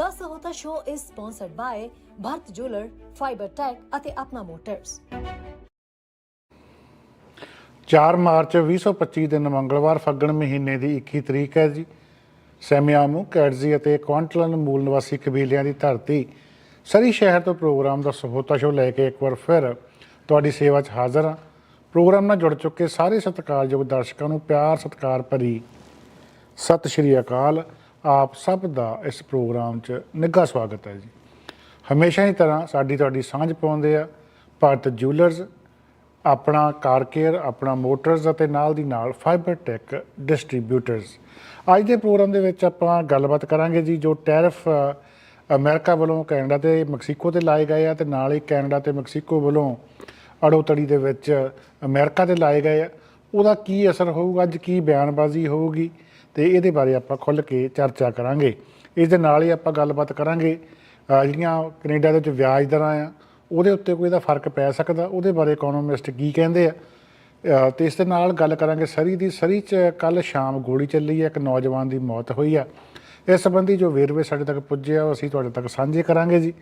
The Sahota Show is sponsored by Bharat Jeweler, Fiber Tech ਅਤੇ ਆਪਣਾ motors 4 March 2025 ਦਿਨ ਮੰਗਲਵਾਰ ਫੱਗਣ ਮਹੀਨੇ ਦੀ 21 ਤਰੀਕ ਹੈ ਜੀ। ਸੈਮਿਆਮੂ ਕੈਡਜ਼ੀ ਅਤੇ ਕੁਆਂਟਲਨ ਮੂਲ ਨਿਵਾਸੀ ਕਬੀਲਿਆਂ ਦੀ ਧਰਤੀ ਸਰੀ ਸ਼ਹਿਰ ਤੋਂ ਪ੍ਰੋਗਰਾਮ ਦਾ ਸਹੋਤਾ ਸ਼ੋ ਲੈ ਕੇ ਇੱਕ ਵਾਰ ਫਿਰ ਤੁਹਾਡੀ ਸੇਵਾ 'ਚ ਹਾਜ਼ਰ ਹਾਂ। ਪ੍ਰੋਗਰਾਮ ਨਾਲ ਜੁੜ ਚੁੱਕੇ ਸਾਰੇ ਸਤਿਕਾਰਯੋਗ ਦਰਸ਼ਕਾਂ ਨੂੰ ਪਿਆਰ ਸਤਿਕਾਰ ਭਰੀ ਸਤਿ ਸ਼੍ਰੀ ਅਕਾਲ। ਆਪ ਸਭ ਦਾ ਇਸ ਪ੍ਰੋਗਰਾਮ 'ਚ ਨਿੱਘਾ ਸਵਾਗਤ ਹੈ ਜੀ। ਹਮੇਸ਼ਾ ਹੀ ਤਰ੍ਹਾਂ ਸਾਡੀ ਤੁਹਾਡੀ ਸਾਂਝ ਪਾਉਂਦੇ ਆ ਭਾਰਤ ਜੂਲਰਸ ਆਪਣਾ ਕਾਰ ਕੇਅਰ ਆਪਣਾ ਮੋਟਰਸ ਅਤੇ ਨਾਲ ਦੀ ਨਾਲ ਫਾਈਬਰ ਟੈਕ ਡਿਸਟ੍ਰੀਬਿਊਟਰਸ ਅੱਜ ਦੇ ਪ੍ਰੋਗਰਾਮ ਦੇ ਵਿੱਚ ਆਪਾਂ ਗੱਲਬਾਤ ਕਰਾਂਗੇ ਜੀ ਜੋ ਟੈਰਿਫ ਅ, ਅਮਰੀਕਾ ਵੱਲੋਂ ਕੈਨੇਡਾ ਤੇ ਮੈਕਸੀਕੋ ਤੇ ਲਾਏ ਗਏ ਆ ਤੇ ਨਾਲ ਹੀ ਕੈਨੇਡਾ ਤੇ ਮੈਕਸੀਕੋ ਵੱਲੋਂ ਅੜੋਤੜੀ ਦੇ ਵਿੱਚ ਅਮਰੀਕਾ ਤੇ ਲਾਏ ਗਏ ਆ। ਉਹਦਾ ਕੀ ਅਸਰ ਹੋਊਗਾ ਅੱਜ ਕੀ ਬਿਆਨਬਾਜ਼ੀ ਹੋਊਗੀ? ਤੇ ਇਹਦੇ ਬਾਰੇ ਆਪਾਂ ਖੁੱਲ੍ਹ ਕੇ ਚਰਚਾ ਕਰਾਂਗੇ। ਇਸ ਦੇ ਨਾਲ ਹੀ ਆਪਾਂ ਗੱਲਬਾਤ ਕਰਾਂਗੇ। ਜਿਹੜੀਆਂ ਕੈਨੇਡਾ ਦੇ ਵਿੱਚ ਵਿਆਜ ਦਰਾਂ ਆ ਉਹਦੇ ਉੱਤੇ ਕੋਈ ਇਹਦਾ ਫ਼ਰਕ ਪੈ ਸਕਦਾ? ਉਹਦੇ ਬਾਰੇ ਇਕਨੋਮਿਸਟ ਕੀ ਕਹਿੰਦੇ ਆ? ਅ, ਤੇ ਇਸ ਦੇ ਨਾਲ ਗੱਲ ਕਰਾਂਗੇ ਸਰੀ ਦੀ। ਸਰੀ ਚ ਕੱਲ ਸ਼ਾਮ ਗੋਲੀ ਚੱਲੀ ਹੈ ਇੱਕ ਨੌਜਵਾਨ ਦੀ ਮੌਤ ਹੋਈ ਆ। ਇਸ ਸੰਬੰਧੀ ਜੋ ਵੇਰਵੇ ਸਾਡੇ ਤੱਕ ਪੁੱਜੇ ਆ ਉਹ ਅਸੀਂ ਤੁਹਾਡੇ ਤੱਕ ਸਾਂਝੇ ਕਰਾਂਗੇ ਜੀ।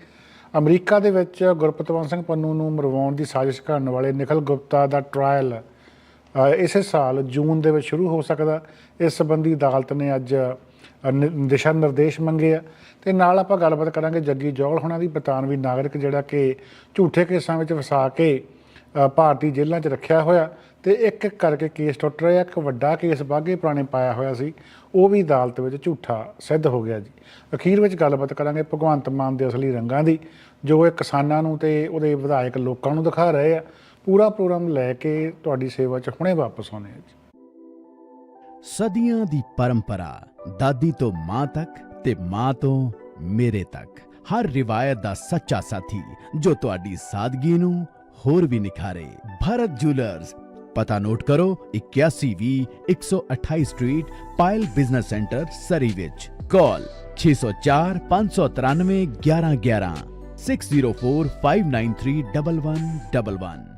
ਅਮਰੀਕਾ ਦੇ ਵਿੱਚ ਗੁਰਪਤਵੰਤ ਸਿੰਘ ਪੰਨੂ ਨੂੰ ਮਰਵਾਉਣ ਦੀ ਸਾਜ਼ਿਸ਼ ਕਰਨ ਵਾਲੇ ਨਿਖਲ ਗੁਪਤਾ ਦਾ ਟ੍ਰਾਇਲ ਇਸੇ ਸਾਲ ਜੂਨ ਦੇ ਵਿੱਚ ਸ਼ੁਰੂ ਹੋ ਸਕਦਾ। ਇਸ ਸੰਬੰਧੀ ਅਦਾਲਤ ਨੇ ਅੱਜ ਨਿ- ਦਿਸ਼ਾ ਨਿਰਦੇਸ਼ ਮੰਗੇ ਆ। ਤੇ ਨਾਲ ਆਪਾਂ ਗੱਲਬਾਤ ਕਰਾਂਗੇ ਜੱਗੀ ਜੋਲ ਹੋਣਾ ਦੀ ਬਰਤਾਨਵੀ ਨਾਗਰਿਕ ਜਿਹੜਾ ਕਿ ਝੂਠੇ ਕੇਸਾਂ ਵਿੱਚ ਫਸਾ ਕੇ ਭਾਰਤੀ ਜੇਲ੍ਹਾਂ 'ਚ ਰੱਖਿਆ ਹੋਇਆ। ਤੇ ਇੱਕ ਇੱਕ ਕਰਕੇ ਕੇਸ ਟੁੱਟ ਰਿਹਾ ਇੱਕ ਵੱਡਾ ਕੇਸ ਬਾਗੇ ਪੁਰਾਣੇ ਪਾਇਆ ਹੋਇਆ ਸੀ। ਉਹ ਵੀ ਅਦਾਲਤ ਵਿੱਚ ਝੂਠਾ ਸਿੱਧ ਹੋ ਗਿਆ ਜੀ। ਅਖੀਰ ਵਿੱਚ ਗੱਲਬਾਤ ਕਰਾਂਗੇ ਭਗਵੰਤ ਮਾਨ ਦੇ ਅਸਲੀ ਰੰਗਾਂ ਦੀ, ਜੋ ਇਹ ਕਿਸਾਨਾਂ ਨੂੰ ਤੇ ਉਹਦੇ ਵਿਧਾਇਕ ਲੋਕਾਂ ਨੂੰ ਦਿਖਾ ਰਹੇ ਆ। ਪੂਰਾ ਪ੍ਰੋਗਰਾਮ ਲੈ ਕੇ ਤੁਹਾਡੀ ਸੇਵਾ 'ਚ ਹੁਣੇ ਵਾਪਸ ਆਉਣੇ ਆ ਜੀ। ਸਦੀਆਂ ਦੀ ਪਰੰਪਰਾ, ਦਾਦੀ ਤੋਂ ਮਾਂ ਤੱਕ ਤੇ ਮਾਂ ਤੋਂ ਮੇਰੇ ਤੱਕ। ਹਰ ਰਿਵਾਇਤ ਦਾ ਸੱਚਾ ਸਾਥੀ ਜੋ ਤੁਹਾਡੀ ਸਾਦਗੀ ਨੂੰ ਹੋਰ ਵੀ ਨਿਖਾਰੇ। ਭਾਰਤ ਜੁਲਰਸ ਪਤਾ ਨੋਟ ਕਰੋ 8120 128 street, Payal business centre, Surrey ਵਿੱਚ। ਕਾਲ 604 593 1111 6045931111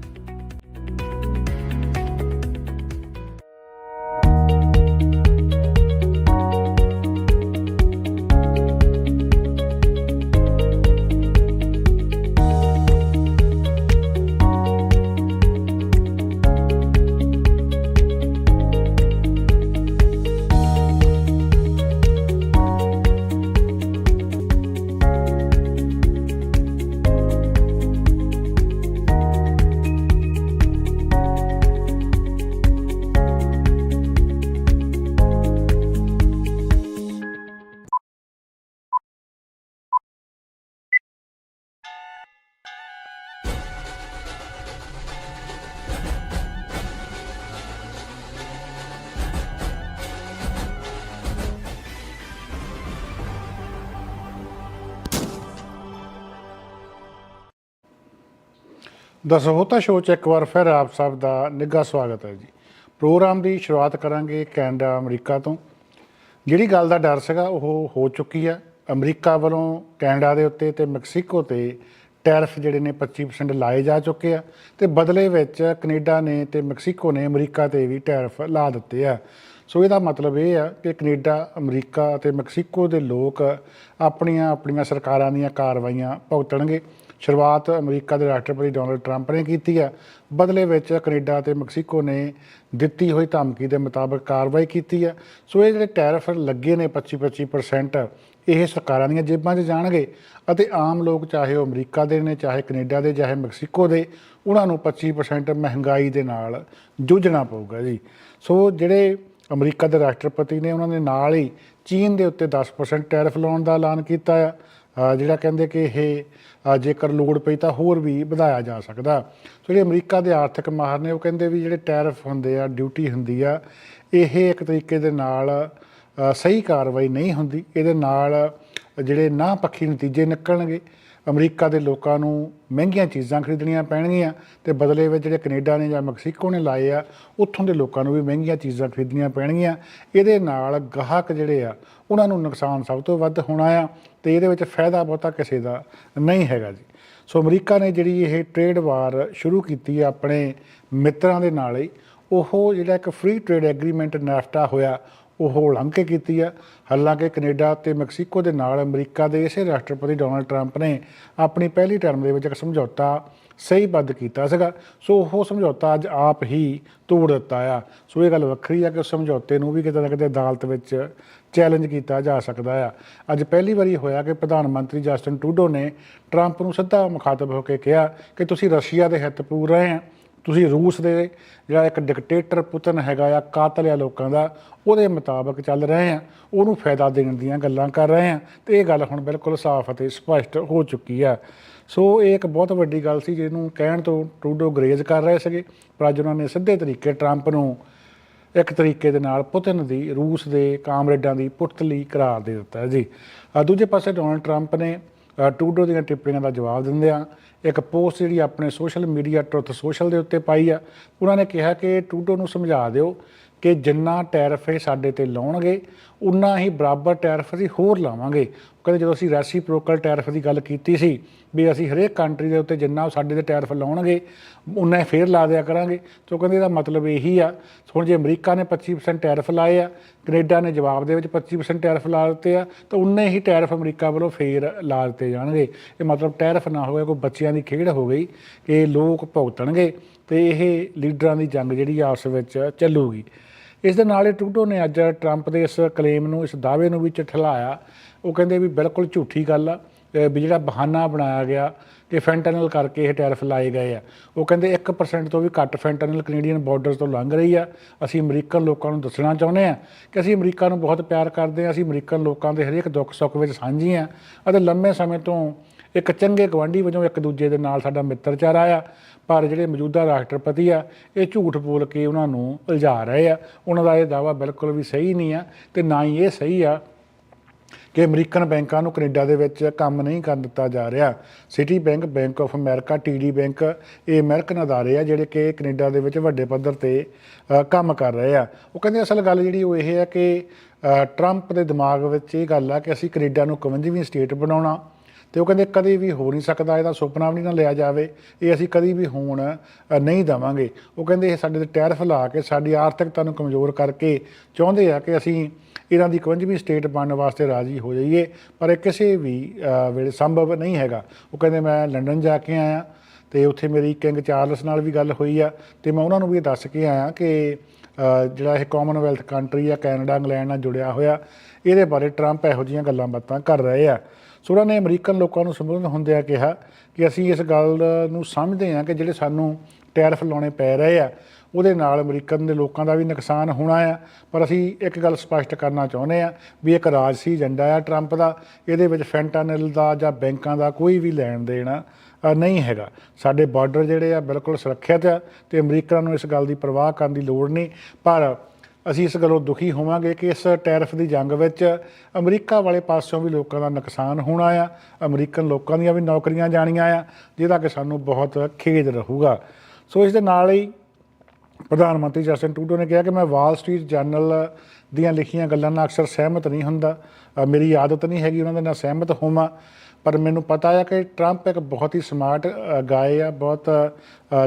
ਦਸਹੋਤਾ ਸ਼ੋਅ 'ਚ ਇੱਕ ਵਾਰ ਫਿਰ ਆਪ ਸਭ ਦਾ ਨਿੱਘਾ ਸਵਾਗਤ ਹੈ ਜੀ। ਪ੍ਰੋਗਰਾਮ ਦੀ ਸ਼ੁਰੂਆਤ ਕਰਾਂਗੇ ਕੈਨੇਡਾ, ਅਮਰੀਕਾ ਤੋਂ। ਜਿਹੜੀ ਗੱਲ ਦਾ ਡਰ ਸੀਗਾ, ਉਹ ਹੋ ਚੁੱਕੀ ਹੈ। ਅਮਰੀਕਾ ਵੱਲੋਂ ਕੈਨੇਡਾ ਦੇ ਉੱਤੇ ਤੇ ਮੈਕਸੀਕੋ ਤੇ ਟੈਰਫ ਜਿਹੜੇ ਨੇ 25% ਲਾਏ ਜਾ ਚੁੱਕੇ ਆ ਤੇ ਬਦਲੇ ਵਿੱਚ ਕੈਨੇਡਾ ਨੇ ਤੇ ਮੈਕਸੀਕੋ ਨੇ ਅਮਰੀਕਾ ਤੇ ਵੀ ਟੈਰਫ ਲਾ ਦਿੱਤੇ ਆ। ਸੋ ਇਹਦਾ ਮਤਲਬ ਇਹ ਆ ਕਿ ਕੈਨੇਡਾ, ਅਮਰੀਕਾ ਅਤੇ ਮੈਕਸੀਕੋ ਦੇ ਲੋਕ ਆਪਣੀਆਂ ਆਪਣੀਆਂ ਸਰਕਾਰਾਂ ਦੀਆਂ ਕਾਰਵਾਈਆਂ ਭੁਗਤਣਗੇ। ਸ਼ੁਰੂਆਤ ਅਮਰੀਕਾ ਦੇ ਰਾਸ਼ਟਰਪਤੀ ਡੋਨਲਡ ਟਰੰਪ ਨੇ ਕੀਤੀ ਆ ਬਦਲੇ ਵਿੱਚ ਕੈਨੇਡਾ ਤੇ ਮੈਕਸੀਕੋ ਨੇ ਦਿੱਤੀ ਹੋਈ ਧਮਕੀ ਦੇ ਮੁਤਾਬਕ ਕਾਰਵਾਈ ਕੀਤੀ ਆ ਸੋ ਇਹ ਜਿਹੜੇ ਟੈਰਿਫ ਲੱਗੇ ਨੇ 25-25% ਇਹ ਸਰਕਾਰਾਂ ਦੀਆਂ ਜੇਬਾਂ 'ਚ ਜਾਣਗੇ ਅਤੇ ਆਮ ਲੋਕ ਚਾਹੇ ਉਹ ਅਮਰੀਕਾ ਦੇ ਨੇ, ਚਾਹੇ ਕੈਨੇਡਾ ਦੇ, ਚਾਹੇ ਮੈਕਸੀਕੋ ਦੇ, ਉਹਨਾਂ ਨੂੰ 25% ਮਹਿੰਗਾਈ ਦੇ ਨਾਲ ਜੂਝਣਾ ਪਊਗਾ ਜੀ। ਸੋ ਜਿਹੜੇ ਅਮਰੀਕਾ ਦੇ ਰਾਸ਼ਟਰਪਤੀ ਨੇ, ਉਹਨਾਂ ਨੇ ਨਾਲ ਹੀ ਚੀਨ ਦੇ ਉੱਤੇ 10% ਟੈਰਿਫ ਲਾਉਣ ਦਾ ਐਲਾਨ ਕੀਤਾ ਆ। ਜਿਹੜਾ ਕਹਿੰਦੇ ਕਿ ਇਹ ਜੇਕਰ ਲੋੜ ਪਈ ਤਾਂ ਹੋਰ ਵੀ ਵਧਾਇਆ ਜਾ ਸਕਦਾ। ਸੋ ਜਿਹੜੇ ਅਮਰੀਕਾ ਦੇ ਆਰਥਿਕ ਮਾਹਰ ਨੇ, ਉਹ ਕਹਿੰਦੇ ਵੀ ਜਿਹੜੇ ਟੈਰਿਫ ਹੁੰਦੇ ਆ, ਡਿਊਟੀ ਹੁੰਦੀ ਆ, ਇਹ ਇੱਕ ਤਰੀਕੇ ਦੇ ਨਾਲ ਸਹੀ ਕਾਰਵਾਈ ਨਹੀਂ ਹੁੰਦੀ। ਇਹਦੇ ਨਾਲ ਜਿਹੜੇ ਨਾ ਪੱਖੀ ਨਤੀਜੇ ਨਿਕਲਣਗੇ। ਅਮਰੀਕਾ ਦੇ ਲੋਕਾਂ ਨੂੰ ਮਹਿੰਗੀਆਂ ਚੀਜ਼ਾਂ ਖਰੀਦਣੀਆਂ ਪੈਣਗੀਆਂ ਤੇ ਬਦਲੇ ਵਿੱਚ ਜਿਹੜੇ ਕੈਨੇਡਾ ਨੇ ਜਾਂ ਮੈਕਸੀਕੋ ਨੇ ਲਾਏ ਆ, ਉੱਥੋਂ ਦੇ ਲੋਕਾਂ ਨੂੰ ਵੀ ਮਹਿੰਗੀਆਂ ਚੀਜ਼ਾਂ ਖਰੀਦਣੀਆਂ ਪੈਣਗੀਆਂ। ਇਹਦੇ ਨਾਲ ਗਾਹਕ ਜਿਹੜੇ ਆ, ਉਹਨਾਂ ਨੂੰ ਨੁਕਸਾਨ ਸਭ ਤੋਂ ਵੱਧ ਹੋਣਾ ਆ ਤੇ ਇਹਦੇ ਵਿੱਚ ਫਾਇਦਾ ਬਹੁਤਾ ਕਿਸੇ ਦਾ ਨਹੀਂ ਹੈਗਾ ਜੀ। ਸੋ ਅਮਰੀਕਾ ਨੇ ਜਿਹੜੀ ਇਹ ਟ੍ਰੇਡ ਵਾਰ ਸ਼ੁਰੂ ਕੀਤੀ ਆ ਆਪਣੇ ਮਿੱਤਰਾਂ ਦੇ ਨਾਲ ਹੀ, ਉਹ ਜਿਹੜਾ ਇੱਕ ਫ੍ਰੀ ਟ੍ਰੇਡ ਐਗਰੀਮੈਂਟ ਨਾਫਟਾ ਹੋਇਆ ਉਹ ਉਲੰਘ ਕੇ ਕੀਤੀ ਆ। ਹਾਲਾਂਕਿ ਕੈਨੇਡਾ ਤੇ ਮੈਕਸੀਕੋ ਦੇ ਨਾਲ ਅਮਰੀਕਾ ਦੇ ਇਸੇ ਰਾਸ਼ਟਰਪਤੀ ਡੋਨਲਡ ਟਰੰਪ ਨੇ ਆਪਣੀ ਪਹਿਲੀ ਟਰਮ ਦੇ ਵਿੱਚ ਇੱਕ ਸਮਝੌਤਾ ਸਹੀਬੱਧ ਕੀਤਾ ਸੀਗਾ। ਸੋ ਉਹ ਸਮਝੌਤਾ ਅੱਜ ਆਪ ਹੀ ਤੋੜ ਦਿੱਤਾ ਆ। ਸੋ ਇਹ ਗੱਲ ਵੱਖਰੀ ਆ ਕਿ ਉਸ ਸਮਝੌਤੇ ਨੂੰ ਵੀ ਕਿਤੇ ਨਾ ਕਿਤੇ ਅਦਾਲਤ ਵਿੱਚ ਚੈਲੰਜ ਕੀਤਾ ਜਾ ਸਕਦਾ ਆ। ਅੱਜ ਪਹਿਲੀ ਵਾਰੀ ਹੋਇਆ ਕਿ ਪ੍ਰਧਾਨ ਮੰਤਰੀ ਜਸਟਨ ਟੂਡੋ ਨੇ ਟਰੰਪ ਨੂੰ ਸਿੱਧਾ ਮੁਖਾਤਬ ਹੋ ਕੇ ਕਿਹਾ ਕਿ ਤੁਸੀਂ ਰਸ਼ੀਆ ਦੇ ਹਿੱਤ ਪੂਰ ਰਹੇ ਆ। ਤੁਸੀਂ ਰੂਸ ਦੇ ਜਿਹੜਾ ਇੱਕ ਡਿਕਟੇਟਰ ਪੁਤਨ ਹੈਗਾ ਆ, ਕਾਤਲ ਆ ਲੋਕਾਂ ਦਾ, ਉਹਦੇ ਮੁਤਾਬਕ ਚੱਲ ਰਹੇ ਆ। ਉਹਨੂੰ ਫਾਇਦਾ ਦੇਣ ਦੀਆਂ ਗੱਲਾਂ ਕਰ ਰਹੇ ਆ। ਤੇ ਇਹ ਗੱਲ ਹੁਣ ਬਿਲਕੁਲ ਸਾਫ਼ ਅਤੇ ਸਪਸ਼ਟ ਹੋ ਚੁੱਕੀ ਆ। ਸੋ ਇਹ ਇੱਕ ਬਹੁਤ ਵੱਡੀ ਗੱਲ ਸੀ ਜਿਹਨੂੰ ਕਹਿਣ ਤੋਂ ਟਰੂਡੋ ਗਰੇਜ਼ ਕਰ ਰਹੇ ਸੀਗੇ। ਪਰ ਅੱਜ ਉਹਨਾਂ ਨੇ ਸਿੱਧੇ ਤਰੀਕੇ ਟਰੰਪ ਨੂੰ ਇੱਕ ਤਰੀਕੇ ਦੇ ਨਾਲ ਪੁਤਨ ਦੀ, ਰੂਸ ਦੇ ਕਾਮਰੇਡਾਂ ਦੀ ਪੁਤਲੀ ਕਰਾਰ ਦੇ ਦਿੱਤਾ ਜੀ। ਦੂਜੇ ਪਾਸੇ ਡੋਨਲਡ ਟਰੰਪ ਨੇ ਟੂਡੋ ਦੀਆਂ ਟਿੱਪਣੀਆਂ ਦਾ ਜਵਾਬ ਦਿੰਦਿਆਂ ਇੱਕ ਪੋਸਟ ਜਿਹੜੀ ਆਪਣੇ ਸੋਸ਼ਲ ਮੀਡੀਆ ਟਰੁੱਥ ਸੋਸ਼ਲ ਦੇ ਉੱਤੇ ਪਾਈ ਆ। ਉਹਨਾਂ ਨੇ ਕਿਹਾ ਕਿ ਟੂਡੋ ਨੂੰ ਸਮਝਾ ਦਿਓ ਕਿ ਜਿੰਨਾ ਟੈਰਿਫ ਇਹ ਸਾਡੇ ਤੇ ਲਾਉਣਗੇ ਉਨਾ ਹੀ ਬਰਾਬਰ ਟੈਰਿਫ ਅਸੀਂ ਹੋਰ ਲਾਵਾਂਗੇ। ਕਹਿੰਦੇ ਜਦੋਂ ਅਸੀਂ ਰੈਸੀਪ੍ਰੋਕਲ ਟੈਰਿਫ ਦੀ ਗੱਲ ਕੀਤੀ ਸੀ ਵੀ ਅਸੀਂ ਹਰੇਕ ਕੰਟਰੀ ਦੇ ਉੱਤੇ ਜਿੰਨਾ ਸਾਡੇ ਤੇ ਟੈਰਿਫ ਲਾਉਣਗੇ, ਉਨਾ ਹੀ ਫੇਰ ਲਾ ਦਿਆ ਕਰਾਂਗੇ। ਸੋ ਕਹਿੰਦੇ ਇਹਦਾ ਮਤਲਬ ਇਹੀ ਆ, ਹੁਣ ਜੇ ਅਮਰੀਕਾ ਨੇ 25% ਟੈਰਿਫ ਲਾਏ ਆ, ਕੈਨੇਡਾ ਨੇ ਜਵਾਬ ਦੇ ਵਿੱਚ 25% ਟੈਰਿਫ ਲਾ ਦਿੱਤੇ ਆ, ਤਾਂ ਉਨੇ ਹੀ ਟੈਰਿਫ ਅਮਰੀਕਾ ਵੱਲੋਂ ਫੇਰ ਲਾ ਦਿੱਤੇ ਜਾਣਗੇ। ਇਹ ਮਤਲਬ ਟੈਰਿਫ ਨਾ ਹੋਵੇ, ਕੋਈ ਬੱਚਿਆਂ ਦੀ ਖੇਡ ਹੋ ਗਈ ਕਿ ਲੋਕ ਭੁਗਤਣਗੇ ਤੇ ਇਹ ਲੀਡਰਾਂ ਦੀ ਜੰਗ ਜਿਹੜੀ ਆ ਆਪਸ ਵਿੱਚ ਚੱਲੂਗੀ। ਇਸ ਦੇ ਨਾਲ ਹੀ ਟਰੂਡੋ ਨੇ ਅੱਜ ਟਰੰਪ ਦੇ ਇਸ ਕਲੇਮ ਨੂੰ, ਇਸ ਦਾਅਵੇ ਨੂੰ ਵੀ ਝਠਲਾਇਆ ਉਹ ਕਹਿੰਦੇ ਵੀ ਬਿਲਕੁਲ ਝੂਠੀ ਗੱਲ ਆ। ਵੀ ਜਿਹੜਾ ਬਹਾਨਾ ਬਣਾਇਆ ਗਿਆ ਕਿ ਫੈਂਟਨਲ ਕਰਕੇ ਇਹ ਟੈਰਫ ਲਾਏ ਗਏ ਆ। ਉਹ ਕਹਿੰਦੇ 1% ਤੋਂ ਵੀ ਘੱਟ ਫੈਂਟਨਲ ਕੈਨੇਡੀਅਨ ਬਾਰਡਰਸ ਤੋਂ ਲੰਘ ਰਹੀ ਆ। ਅਸੀਂ ਅਮਰੀਕਨ ਲੋਕਾਂ ਨੂੰ ਦੱਸਣਾ ਚਾਹੁੰਦੇ ਆ ਕਿ ਅਸੀਂ ਅਮਰੀਕਾ ਨੂੰ ਬਹੁਤ ਪਿਆਰ ਕਰਦੇ ਆ। ਅਸੀਂ ਅਮਰੀਕਨ ਲੋਕਾਂ ਦੇ ਹਰੇਕ ਦੁੱਖ ਸੁੱਖ ਵਿੱਚ ਸਾਂਝੀ ਆ। ਅਤੇ ਲੰਮੇ ਸਮੇਂ ਤੋਂ ਇੱਕ ਚੰਗੇ ਗਵਾਂਢੀ ਵਜੋਂ ਇੱਕ ਦੂਜੇ ਦੇ ਨਾਲ ਸਾਡਾ ਮਿੱਤਰਚਾਰਾ ਆ, ਪਰ ਜਿਹੜੇ ਮੌਜੂਦਾ ਰਾਸ਼ਟਰਪਤੀ ਆ, ਇਹ ਝੂਠ ਬੋਲ ਕੇ ਉਹਨਾਂ ਨੂੰ ਉਲਝਾ ਰਹੇ ਆ। ਉਹਨਾਂ ਦਾ ਇਹ ਦਾਵਾ ਬਿਲਕੁਲ ਵੀ ਸਹੀ ਨਹੀਂ ਆ ਤੇ ਨਾ ਹੀ ਇਹ ਸਹੀ ਆ ਕਿ ਅਮਰੀਕਨ ਬੈਂਕਾਂ ਨੂੰ ਕੈਨੇਡਾ ਦੇ ਵਿੱਚ ਕੰਮ ਨਹੀਂ ਕਰਨ ਦਿੱਤਾ ਜਾ ਰਿਹਾ। City bank bank of America TD bank, ਇਹ ਅਮਰੀਕਨ ਅਦਾਰੇ ਆ ਜਿਹੜੇ ਕਿ ਕੈਨੇਡਾ ਦੇ ਵਿੱਚ ਵੱਡੇ ਪੱਧਰ ਤੇ ਕੰਮ ਕਰ ਰਹੇ ਆ। ਉਹ ਕਹਿੰਦੇ ਅਸਲ ਗੱਲ ਜਿਹੜੀ ਉਹ ਇਹ ਹੈ ਕਿ ਟਰੰਪ ਦੇ ਦਿਮਾਗ ਵਿੱਚ ਇਹ ਗੱਲ ਆ ਕਿ ਅਸੀਂ ਕੈਨੇਡਾ ਨੂੰ 51ਵੀਂ ਸਟੇਟ ਬਣਾਉਣਾ। ਤੇ ਉਹ ਕਹਿੰਦੇ ਕਦੇ ਵੀ ਹੋ ਨਹੀਂ ਸਕਦਾ, ਇਹਦਾ ਸੁਪਨਾ ਵੀ ਨਾ ਲਿਆ ਜਾਵੇ, ਇਹ ਅਸੀਂ ਕਦੀ ਵੀ ਹੋਣ ਨਹੀਂ ਦਵਾਂਗੇ। ਉਹ ਕਹਿੰਦੇ ਇਹ ਸਾਡੇ ਤੇ ਟੈਰਿਫ ਫੈਲਾ ਕੇ, ਸਾਡੀ ਆਰਥਿਕਤਾ ਨੂੰ ਕਮਜ਼ੋਰ ਕਰਕੇ ਚਾਹੁੰਦੇ ਆ ਕਿ ਅਸੀਂ ਇਹਨਾਂ ਦੀ 51ਵੀਂ ਸਟੇਟ ਬਣਨ ਵਾਸਤੇ ਰਾਜ਼ੀ ਹੋ ਜਾਈਏ, ਪਰ ਇਹ ਕਿਸੇ ਵੀ ਵੇਲੇ ਸੰਭਵ ਨਹੀਂ ਹੈਗਾ। ਉਹ ਕਹਿੰਦੇ ਮੈਂ ਲੰਡਨ ਜਾ ਕੇ ਆਇਆ, ਤੇ ਉੱਥੇ ਮੇਰੀ ਕਿੰਗ ਚਾਰਲਸ ਨਾਲ ਵੀ ਗੱਲ ਹੋਈ ਆ, ਤੇ ਮੈਂ ਉਹਨਾਂ ਨੂੰ ਵੀ ਇਹ ਦੱਸ ਕੇ ਆਇਆ ਕਿ ਜਿਹੜਾ ਇਹ ਕਾਮਨਵੈਲਥ ਕੰਟਰੀ ਆ, ਕੈਨੇਡਾ, ਇੰਗਲੈਂਡ ਨਾਲ ਜੁੜਿਆ ਹੋਇਆ, ਇਹਦੇ ਬਾਰੇ ਟਰੰਪ ਇਹੋ ਜਿਹੀਆਂ ਗੱਲਾਂ ਬਾਤਾਂ ਕਰ ਰਹੇ ਆ। ਸੋ ਉਹਨਾਂ ਨੇ ਅਮਰੀਕਨ ਲੋਕਾਂ ਨੂੰ ਸੰਬੋਧਨ ਹੁੰਦਿਆਂ ਕਿਹਾ ਕਿ ਅਸੀਂ ਇਸ ਗੱਲ ਨੂੰ ਸਮਝਦੇ ਹਾਂ ਕਿ ਜਿਹੜੇ ਸਾਨੂੰ ਟੈਰਫ ਲਾਉਣੇ ਪੈ ਰਹੇ ਆ, ਉਹਦੇ ਨਾਲ ਅਮਰੀਕਨ ਦੇ ਲੋਕਾਂ ਦਾ ਵੀ ਨੁਕਸਾਨ ਹੋਣਾ ਆ। ਪਰ ਅਸੀਂ ਇੱਕ ਗੱਲ ਸਪਸ਼ਟ ਕਰਨਾ ਚਾਹੁੰਦੇ ਆ ਵੀ ਇੱਕ ਰਾਜਸੀ ਏਜੰਡਾ ਆ ਟਰੰਪ ਦਾ, ਇਹਦੇ ਵਿੱਚ ਫੈਂਟਾਨਿਲ ਦਾ ਜਾਂ ਬੈਂਕਾਂ ਦਾ ਕੋਈ ਵੀ ਲੈਣ ਦੇਣ ਨਹੀਂ ਹੈਗਾ। ਸਾਡੇ ਬਾਰਡਰ ਜਿਹੜੇ ਆ ਬਿਲਕੁਲ ਸੁਰੱਖਿਅਤ ਆ ਤੇ ਅਮਰੀਕਨ ਨੂੰ ਇਸ ਗੱਲ ਦੀ ਪਰਵਾਹ ਕਰਨ ਦੀ ਲੋੜ ਨਹੀਂ। ਪਰ ਅਸੀਂ ਇਸ ਗੱਲੋਂ ਦੁਖੀ ਹੋਵਾਂਗੇ ਕਿ ਇਸ ਟੈਰਿਫ ਦੀ ਜੰਗ ਵਿੱਚ ਅਮਰੀਕਾ ਵਾਲੇ ਪਾਸਿਓਂ ਵੀ ਲੋਕਾਂ ਦਾ ਨੁਕਸਾਨ ਹੋਣਾ ਆ। ਅਮਰੀਕਨ ਲੋਕਾਂ ਦੀਆਂ ਵੀ ਨੌਕਰੀਆਂ ਜਾਣੀਆਂ ਆ, ਜਿਹਦਾ ਕਿ ਸਾਨੂੰ ਬਹੁਤ ਖੇਦ ਰਹੂਗਾ। ਸੋ ਇਸ ਦੇ ਨਾਲ ਹੀ ਪ੍ਰਧਾਨ ਮੰਤਰੀ ਜਸਟਿਨ ਟੂਡੋ ਨੇ ਕਿਹਾ ਕਿ ਮੈਂ ਵਾਲ ਸਟਰੀਟ ਜਰਨਲ ਦੀਆਂ ਲਿਖੀਆਂ ਗੱਲਾਂ ਨਾਲ ਅਕਸਰ ਸਹਿਮਤ ਨਹੀਂ ਹੁੰਦਾ। ਮੇਰੀ ਆਦਤ ਨਹੀਂ ਹੈਗੀ ਉਹਨਾਂ ਦੇ ਨਾਲ ਸਹਿਮਤ ਹੋਵਾਂ। ਪਰ ਮੈਨੂੰ ਪਤਾ ਆ ਕਿ ਟਰੰਪ ਇੱਕ ਬਹੁਤ ਹੀ ਸਮਾਰਟ ਗਾਏ ਆ, ਬਹੁਤ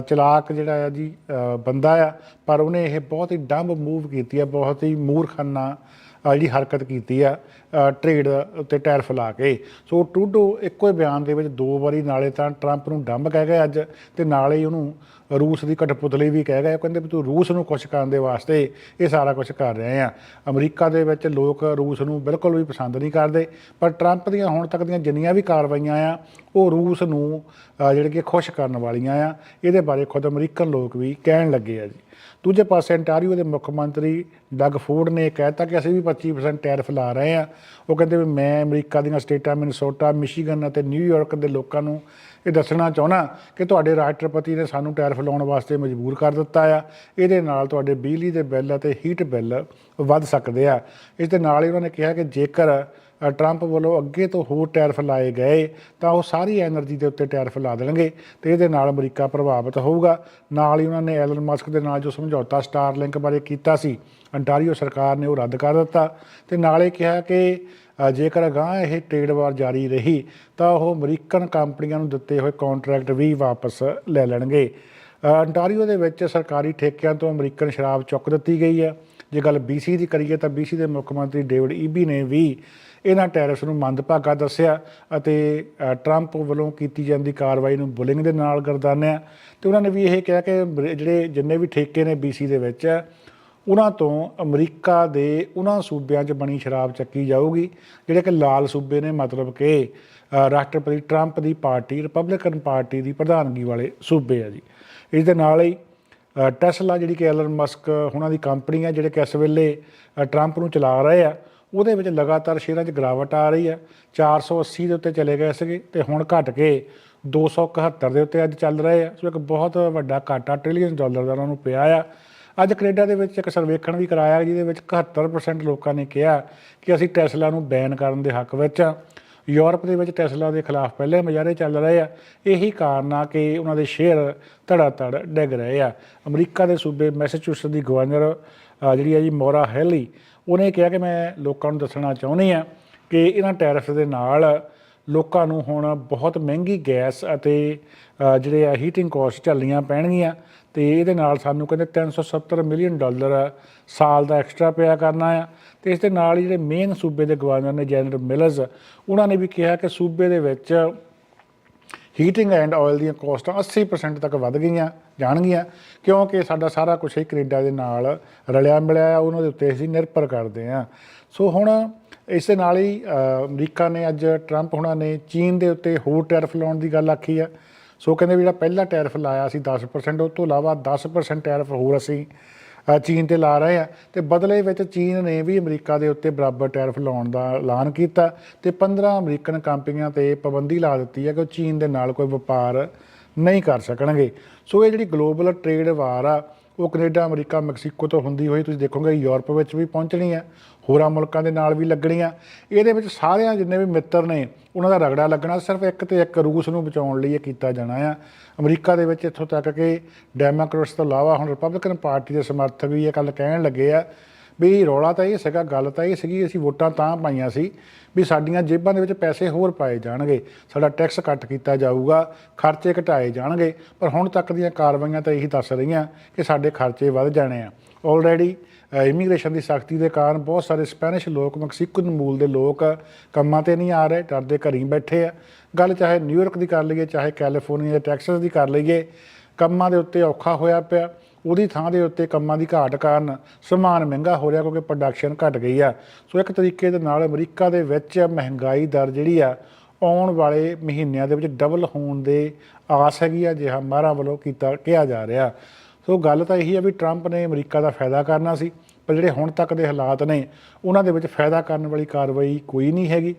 ਚਲਾਕ ਜਿਹੜਾ ਆ ਜੀ ਬੰਦਾ ਆ, ਪਰ ਉਹਨੇ ਇਹ ਬਹੁਤ ਹੀ ਡੰਬ ਮੂਵ ਕੀਤੀ ਆ, ਬਹੁਤ ਹੀ ਮੂਰਖਾਨਾ ਜਿਹੜੀ ਹਰਕਤ ਕੀਤੀ ਆ ਟ੍ਰੇਡ ਉੱਤੇ ਟੈਰਫ ਲਾ ਕੇ। ਸੋ ਟਰੂਡੋ ਇੱਕੋ ਹੀ ਬਿਆਨ ਦੇ ਵਿੱਚ ਦੋ ਵਾਰੀ ਨਾਲੇ ਤਾਂ ਟਰੰਪ ਨੂੰ ਡੰਬ ਕਹਿ ਗਏ ਅੱਜ ਤੇ ਨਾਲੇ ਹੀ ਉਹਨੂੰ ਰੂਸ ਦੀ ਕਠਪੁਤਲੀ ਵੀ ਕਹਿ ਗਏ ਉਹ ਕਹਿੰਦੇ ਵੀ ਤੂੰ ਰੂਸ ਨੂੰ ਕੁਛ ਕਰਨ ਦੇ ਵਾਸਤੇ ਇਹ ਸਾਰਾ ਕੁਝ ਕਰ ਰਹੇ ਆ। ਅਮਰੀਕਾ ਦੇ ਵਿੱਚ ਲੋਕ ਰੂਸ ਨੂੰ ਬਿਲਕੁਲ ਵੀ ਪਸੰਦ ਨਹੀਂ ਕਰਦੇ ਪਰ ਟਰੰਪ ਦੀਆਂ ਹੁਣ ਤੱਕ ਦੀਆਂ ਜਿੰਨੀਆਂ ਵੀ ਕਾਰਵਾਈਆਂ ਆ ਉਹ ਰੂਸ ਨੂੰ ਅ, ਜਿਹੜੇ ਕਿ ਖੁਸ਼ ਕਰਨ ਵਾਲੀਆਂ ਆ ਇਹਦੇ ਬਾਰੇ ਖੁਦ ਅਮਰੀਕਨ ਲੋਕ ਵੀ ਕਹਿਣ ਲੱਗੇ ਆ ਜੀ। ਦੂਜੇ ਪਾਸੇ ਅੰਟਾਰੀਓ ਦੇ ਮੁੱਖ ਮੰਤਰੀ ਡਗ ਫੋਰਡ ਨੇ ਕਹਿਤਾ ਕਿ ਅਸੀਂ ਵੀ 25% ਟੈਰਿਫ ਲਾ ਰਹੇ ਹਾਂ। ਉਹ ਕਹਿੰਦੇ ਵੀ ਮੈਂ ਅਮਰੀਕਾ ਦੀਆਂ ਸਟੇਟਾਂ ਮਿਨਸੋਟਾ ਮਿਸ਼ੀਗਨ ਅਤੇ ਨਿਊਯਾਰਕ ਦੇ ਲੋਕਾਂ ਨੂੰ ਇਹ ਦੱਸਣਾ ਚਾਹੁੰਦਾ ਕਿ ਤੁਹਾਡੇ ਰਾਸ਼ਟਰਪਤੀ ਨੇ ਸਾਨੂੰ ਟੈਰਿਫ ਲਾਉਣ ਵਾਸਤੇ ਮਜਬੂਰ ਕਰ ਦਿੱਤਾ ਆ। ਇਹਦੇ ਨਾਲ ਤੁਹਾਡੇ ਬਿਜਲੀ ਦੇ ਬਿੱਲ ਅਤੇ ਹੀਟ ਬਿੱਲ ਵੱਧ ਸਕਦੇ ਆ। ਇਸ ਦੇ ਨਾਲ ਹੀ ਉਹਨਾਂ ਨੇ ਕਿਹਾ ਕਿ ਜੇਕਰ ਟਰੰਪ ਵੱਲੋਂ ਅੱਗੇ ਤੋਂ ਹੋਰ ਟੈਰਫ ਲਾਏ ਗਏ, ਤਾਂ ਉਹ ਸਾਰੀ એનર્ਜੀ ਦੇ ਉੱਤੇ ਟੈਰਫ ਲਾ ਦੇਣਗੇ ਤੇ ਇਹਦੇ ਨਾਲ ਅਮਰੀਕਾ ਪ੍ਰਭਾਵਿਤ ਹੋਊਗਾ। ਨਾਲ ਹੀ ਉਹਨਾਂ ਨੇ ਐਲਨ ਮਸਕ ਦੇ ਨਾਲ ਜੋ ਸਮਝੌਤਾ ਸਟਾਰਲਿੰਕ ਬਾਰੇ ਕੀਤਾ ਸੀ ਅੰਟਾਰੀਓ ਸਰਕਾਰ ਨੇ ਉਹ ਰੱਦ ਕਰ ਦਿੱਤਾ। ਤੇ ਨਾਲੇ ਕਿਹਾ ਕਿ ਜੇਕਰ ਅਗਾਹ ਇਹ ਟ੍ਰੇਡ ਵਾਰ ਜਾਰੀ ਰਹੀ, ਤਾਂ ਉਹ ਅਮਰੀਕਨ ਕੰਪਨੀਆਂ ਨੂੰ ਦਿੱਤੇ ਹੋਏ ਕੰਟਰੈਕਟ ਵੀ ਵਾਪਸ ਲੈ ਲੈਣਗੇ। ਅੰਟਾਰੀਓ ਦੇ ਵਿੱਚ ਸਰਕਾਰੀ ਠੇਕਿਆਂ ਤੋਂ ਅਮਰੀਕਨ ਸ਼ਰਾਬ ਚੁੱਕ ਦਿੱਤੀ ਗਈ ਹੈ। ਜੇ ਗੱਲ BC ਦੀ ਕਰੀਏ, ਤਾਂ BC ਦੇ ਮੁੱਖ ਮੰਤਰੀ ਡੇਵਿਡ ਈਬੀ ਨੇ ਵੀ ਇਹਨਾਂ ਟੈਰਿਫਸ ਨੂੰ ਮੰਦਭਾਗਾ ਦੱਸਿਆ ਅਤੇ ਟਰੰਪ ਵੱਲੋਂ ਕੀਤੀ ਜਾਂਦੀ ਕਾਰਵਾਈ ਨੂੰ ਬੁਲਿੰਗ ਦੇ ਨਾਲ ਗਰਦਾਨਿਆ। ਤੇ ਉਹਨਾਂ ਨੇ ਵੀ ਇਹ ਕਿਹਾ ਕਿ ਜਿਹੜੇ ਜਿੰਨੇ ਵੀ ਠੇਕੇ ਨੇ BC ਦੇ ਵਿੱਚ, ਉਹਨਾਂ ਤੋਂ ਅਮਰੀਕਾ ਦੇ ਉਹਨਾਂ ਸੂਬਿਆਂ 'ਚ ਬਣੀ ਸ਼ਰਾਬ ਚੱਕੀ ਜਾਊਗੀ, ਜਿਹੜੇ ਕਿ ਲਾਲ ਸੂਬੇ ਨੇ, ਮਤਲਬ ਕਿ ਰਾਸ਼ਟਰਪਤੀ ਟਰੰਪ ਦੀ ਪਾਰਟੀ ਰਿਪਬਲਿਕਨ ਪਾਰਟੀ ਦੀ ਪ੍ਰਧਾਨਗੀ ਵਾਲੇ ਸੂਬੇ ਆ ਜੀ। ਇਸ ਦੇ ਨਾਲ ਹੀ ਟੈਸਲਾ ਜਿਹੜੀ ਕਿ ਐਲਨ ਮਸਕ ਉਹਨਾਂ ਦੀ ਕੰਪਨੀ ਹੈ ਜਿਹੜੇ ਕਿ ਇਸ ਵੇਲੇ ਟਰੰਪ ਨੂੰ ਚਲਾ ਰਹੇ ਆ ਉਹਦੇ ਵਿੱਚ ਲਗਾਤਾਰ ਸ਼ੇਅਰਾਂ 'ਚ ਗਿਰਾਵਟ ਆ ਰਹੀ ਹੈ। 480 ਦੇ ਉੱਤੇ ਚਲੇ ਗਏ ਸੀਗੇ ਤੇ ਹੁਣ ਘਟ ਕੇ 271 ਦੇ ਉੱਤੇ ਅੱਜ ਚੱਲ ਰਹੇ ਆ। ਸੋ ਇੱਕ ਬਹੁਤ ਵੱਡਾ ਘਾਟਾ ਟ੍ਰਿਲੀਅਨ ਡਾਲਰ ਦਾ ਉਹਨਾਂ ਨੂੰ ਪਿਆ ਆ। ਅੱਜ ਕੈਨੇਡਾ ਦੇ ਵਿੱਚ ਇੱਕ ਸਰਵੇਖਣ ਵੀ ਕਰਾਇਆ, ਜਿਹਦੇ ਵਿੱਚ 71% ਲੋਕਾਂ ਨੇ ਕਿਹਾ ਕਿ ਅਸੀਂ ਟੈਸਲਾ ਨੂੰ ਬੈਨ ਕਰਨ ਦੇ ਹੱਕ ਵਿੱਚ ਆ। ਯੂਰਪ ਦੇ ਵਿੱਚ ਟੈਸਲਾ ਦੇ ਖਿਲਾਫ ਪਹਿਲੇ ਮੁਜ਼ਾਹਰੇ ਚੱਲ ਰਹੇ ਆ। ਇਹੀ ਕਾਰਨ ਆ ਕਿ ਉਹਨਾਂ ਦੇ ਸ਼ੇਅਰ ਧੜਾ ਧੜ ਡਿੱਗ ਰਹੇ ਆ। ਅਮਰੀਕਾ ਦੇ ਸੂਬੇ ਮੈਸੇਚੂਸਟ ਦੀ ਗਵਰਨਰ ਜਿਹੜੀ ਆ ਜੀ ਮੋਰਾ ਹੈਲੀ ਉਹਨੇ ਕਿਹਾ ਕਿ ਮੈਂ ਲੋਕਾਂ ਨੂੰ ਦੱਸਣਾ ਚਾਹੁੰਦੀ ਆ ਕਿ ਇਹਨਾਂ ਟੈਰਿਫ ਦੇ ਨਾਲ ਲੋਕਾਂ ਨੂੰ ਹੁਣ ਬਹੁਤ ਮਹਿੰਗੀ ਗੈਸ ਅਤੇ ਜਿਹੜੇ ਆ ਹੀਟਿੰਗ ਕਾਸਟ ਝੱਲਣੀਆਂ ਪੈਣਗੀਆਂ ਤੇ ਇਹਦੇ ਨਾਲ ਸਾਨੂੰ ਕਹਿੰਦੇ 370 ਮਿਲੀਅਨ ਡਾਲਰ ਸਾਲ ਦਾ ਐਕਸਟਰਾ ਪਿਆ ਕਰਨਾ ਆ ਤੇ ਇਸ ਦੇ ਨਾਲ ਹੀ ਜਿਹੜੇ ਮੇਨ ਸੂਬੇ ਦੇ ਗਵਰਨਰ ਨੇ ਜਨਰਲ ਮਿਲਰਸ ਉਹਨਾਂ ਨੇ ਵੀ ਕਿਹਾ ਕਿ ਸੂਬੇ ਦੇ ਵਿੱਚ ਹੀਟਿੰਗ ਐਂਡ ਆਇਲ ਦੀਆਂ ਕੋਸਟਾਂ 80% ਤੱਕ ਵੱਧ ਗਈਆਂ, ਜਾਣਗੀਆਂ, ਕਿਉਂਕਿ ਸਾਡਾ ਸਾਰਾ ਕੁਝ ਹੀ ਕੈਨੇਡਾ ਦੇ ਨਾਲ ਰਲਿਆ ਮਿਲਿਆ ਆ, ਉਹਨਾਂ ਦੇ ਉੱਤੇ ਅਸੀਂ ਨਿਰਭਰ ਕਰਦੇ ਹਾਂ। ਸੋ ਹੁਣ ਇਸ ਦੇ ਨਾਲ ਹੀ ਅਮਰੀਕਾ ਨੇ ਅੱਜ ਟਰੰਪ ਹੁਣਾਂ ਨੇ ਚੀਨ ਦੇ ਉੱਤੇ ਹੋਰ ਟੈਰਫ ਲਾਉਣ ਦੀ ਗੱਲ ਆਖੀ ਆ। ਸੋ ਕਹਿੰਦੇ ਵੀ ਜਿਹੜਾ ਪਹਿਲਾ ਟੈਰਫ ਲਾਇਆ ਸੀ 10% ਉਹ ਤੋਂ ਇਲਾਵਾ 10% ਟੈਰਫ ਹੋਰ ਅਸੀਂ ਚੀਨ ਤੇ ਲਾ ਰਹੇ ਆ। ਤੇ ਬਦਲੇ ਵਿੱਚ ਚੀਨ ਨੇ ਵੀ ਅਮਰੀਕਾ ਦੇ ਉੱਤੇ ਬਰਾਬਰ ਟੈਰਿਫ ਲਾਉਣ ਦਾ ਐਲਾਨ ਕੀਤਾ ਤੇ 15 ਅਮਰੀਕਨ ਕੰਪਨੀਆਂ ਤੇ ਪਾਬੰਦੀ ਲਾ ਦਿੱਤੀ ਹੈ ਕਿ ਉਹ ਚੀਨ ਦੇ ਨਾਲ ਕੋਈ ਵਪਾਰ ਨਹੀਂ ਕਰ ਸਕਣਗੇ। ਸੋ ਇਹ ਜਿਹੜੀ ਗਲੋਬਲ ਟ੍ਰੇਡ ਵਾਰ ਆ ਉਹ ਕੈਨੇਡਾ, ਅਮਰੀਕਾ, ਮੈਕਸੀਕੋ ਤੋਂ ਹੁੰਦੀ ਹੋਈ ਤੁਸੀਂ ਦੇਖੋਗੇ ਯੂਰਪ ਵਿੱਚ ਵੀ ਪਹੁੰਚਣੀ ਹੈ, ਹੋਰਾਂ ਮੁਲਕਾਂ ਦੇ ਨਾਲ ਵੀ ਲੱਗਣੀ ਆ ਇਹਦੇ ਵਿੱਚ ਸਾਰਿਆਂ ਜਿੰਨੇ ਵੀ ਮਿੱਤਰ ਨੇ, ਉਹਨਾਂ ਦਾ ਰਗੜਾ ਲੱਗਣਾ ਸਿਰਫ ਇੱਕ ਤੇ ਇੱਕ ਰੂਸ ਨੂੰ ਬਚਾਉਣ ਲਈ ਇਹ ਕੀਤਾ ਜਾਣਾ ਆ। ਅਮਰੀਕਾ ਦੇ ਵਿੱਚ ਇੱਥੋਂ ਤੱਕ ਕਿ ਡੈਮੋਕ੍ਰੇਟਸ ਤੋਂ ਇਲਾਵਾ ਹੁਣ ਰਿਪਬਲਿਕਨ ਪਾਰਟੀ ਦੇ ਸਮਰਥਕ ਵੀ ਇਹ ਗੱਲ ਕਹਿਣ ਲੱਗੇ ਆ ਵੀ ਰੌਲਾ ਤਾਂ ਇਹ ਸੀਗਾ, ਗੱਲ ਤਾਂ ਇਹ ਸੀਗੀ, ਅਸੀਂ ਵੋਟਾਂ ਤਾਂ ਪਾਈਆਂ ਸੀ ਵੀ ਸਾਡੀਆਂ ਜੇਬਾਂ ਦੇ ਵਿੱਚ ਪੈਸੇ ਹੋਰ ਪਾਏ ਜਾਣਗੇ। ਸਾਡਾ ਟੈਕਸ ਕੱਟ ਕੀਤਾ ਜਾਊਗਾ, ਖਰਚੇ ਘਟਾਏ ਜਾਣਗੇ, ਪਰ ਹੁਣ ਤੱਕ ਦੀਆਂ ਕਾਰਵਾਈਆਂ ਤਾਂ ਇਹੀ ਦੱਸ ਰਹੀਆਂ ਕਿ ਸਾਡੇ ਖਰਚੇ ਵੱਧ ਜਾਣੇ ਆ। ਆਲਰੇਡੀ ਇਮੀਗ੍ਰੇਸ਼ਨ ਦੀ ਸਖਤੀ ਦੇ ਕਾਰਨ ਬਹੁਤ ਸਾਰੇ ਸਪੈਨਿਸ਼ ਲੋਕ ਮੈਕਸੀਕਨ ਮੂਲ ਦੇ ਲੋਕ ਕੰਮਾਂ ਤੇ ਨਹੀਂ ਆ ਰਹੇ, ਡਰਦੇ ਘਰੀ ਬੈਠੇ ਆ। ਗੱਲ ਚਾਹੇ ਨਿਊਯਾਰਕ ਦੀ ਕਰ ਲਈਏ, ਚਾਹੇ ਕੈਲੀਫੋਰਨੀਆ ਦੇ ਟੈਕਸਸ ਦੀ ਕਰ ਲਈਏ, ਕੰਮਾਂ ਦੇ ਉੱਤੇ ਔਖਾ ਹੋਇਆ ਪਿਆ। ਉਹਦੀ ਥਾਂ ਦੇ ਉੱਤੇ ਕੰਮਾਂ ਦੀ ਘਾਟ ਕਾਰਨ ਸਮਾਨ ਮਹਿੰਗਾ ਹੋ ਰਿਹਾ ਕਿਉਂਕਿ ਪ੍ਰੋਡਕਸ਼ਨ ਘਟ ਗਈ ਆ। ਸੋ ਇੱਕ ਤਰੀਕੇ ਦੇ ਨਾਲ ਅਮਰੀਕਾ ਦੇ ਵਿੱਚ ਮਹਿੰਗਾਈ ਦਰ ਜਿਹੜੀ ਆ, ਆਉਣ ਵਾਲੇ ਮਹੀਨਿਆਂ ਦੇ ਵਿੱਚ ਡਬਲ ਹੋਣ ਦੇ ਆਸ ਹੈਗੀ ਆ, ਜਿਹਾ ਮਾਰਾ ਵੱਲੋਂ ਕੀਤਾ, ਕਿਹਾ ਜਾ ਰਿਹਾ। ਸੋ ਗੱਲ ਤਾਂ ਇਹੀ ਆ ਵੀ ਟਰੰਪ ਨੇ ਅਮਰੀਕਾ ਦਾ ਫਾਇਦਾ ਕਰਨਾ ਸੀ। ਪਰ ਜਿਹੜੇ ਹੁਣ ਤੱਕ ਦੇ ਹਾਲਾਤ ਨੇ, ਉਹਨਾਂ ਦੇ ਵਿੱਚ ਫਾਇਦਾ ਕਰਨ ਵਾਲੀ ਕਾਰਵਾਈ ਕੋਈ ਨਹੀਂ ਹੈਗੀ।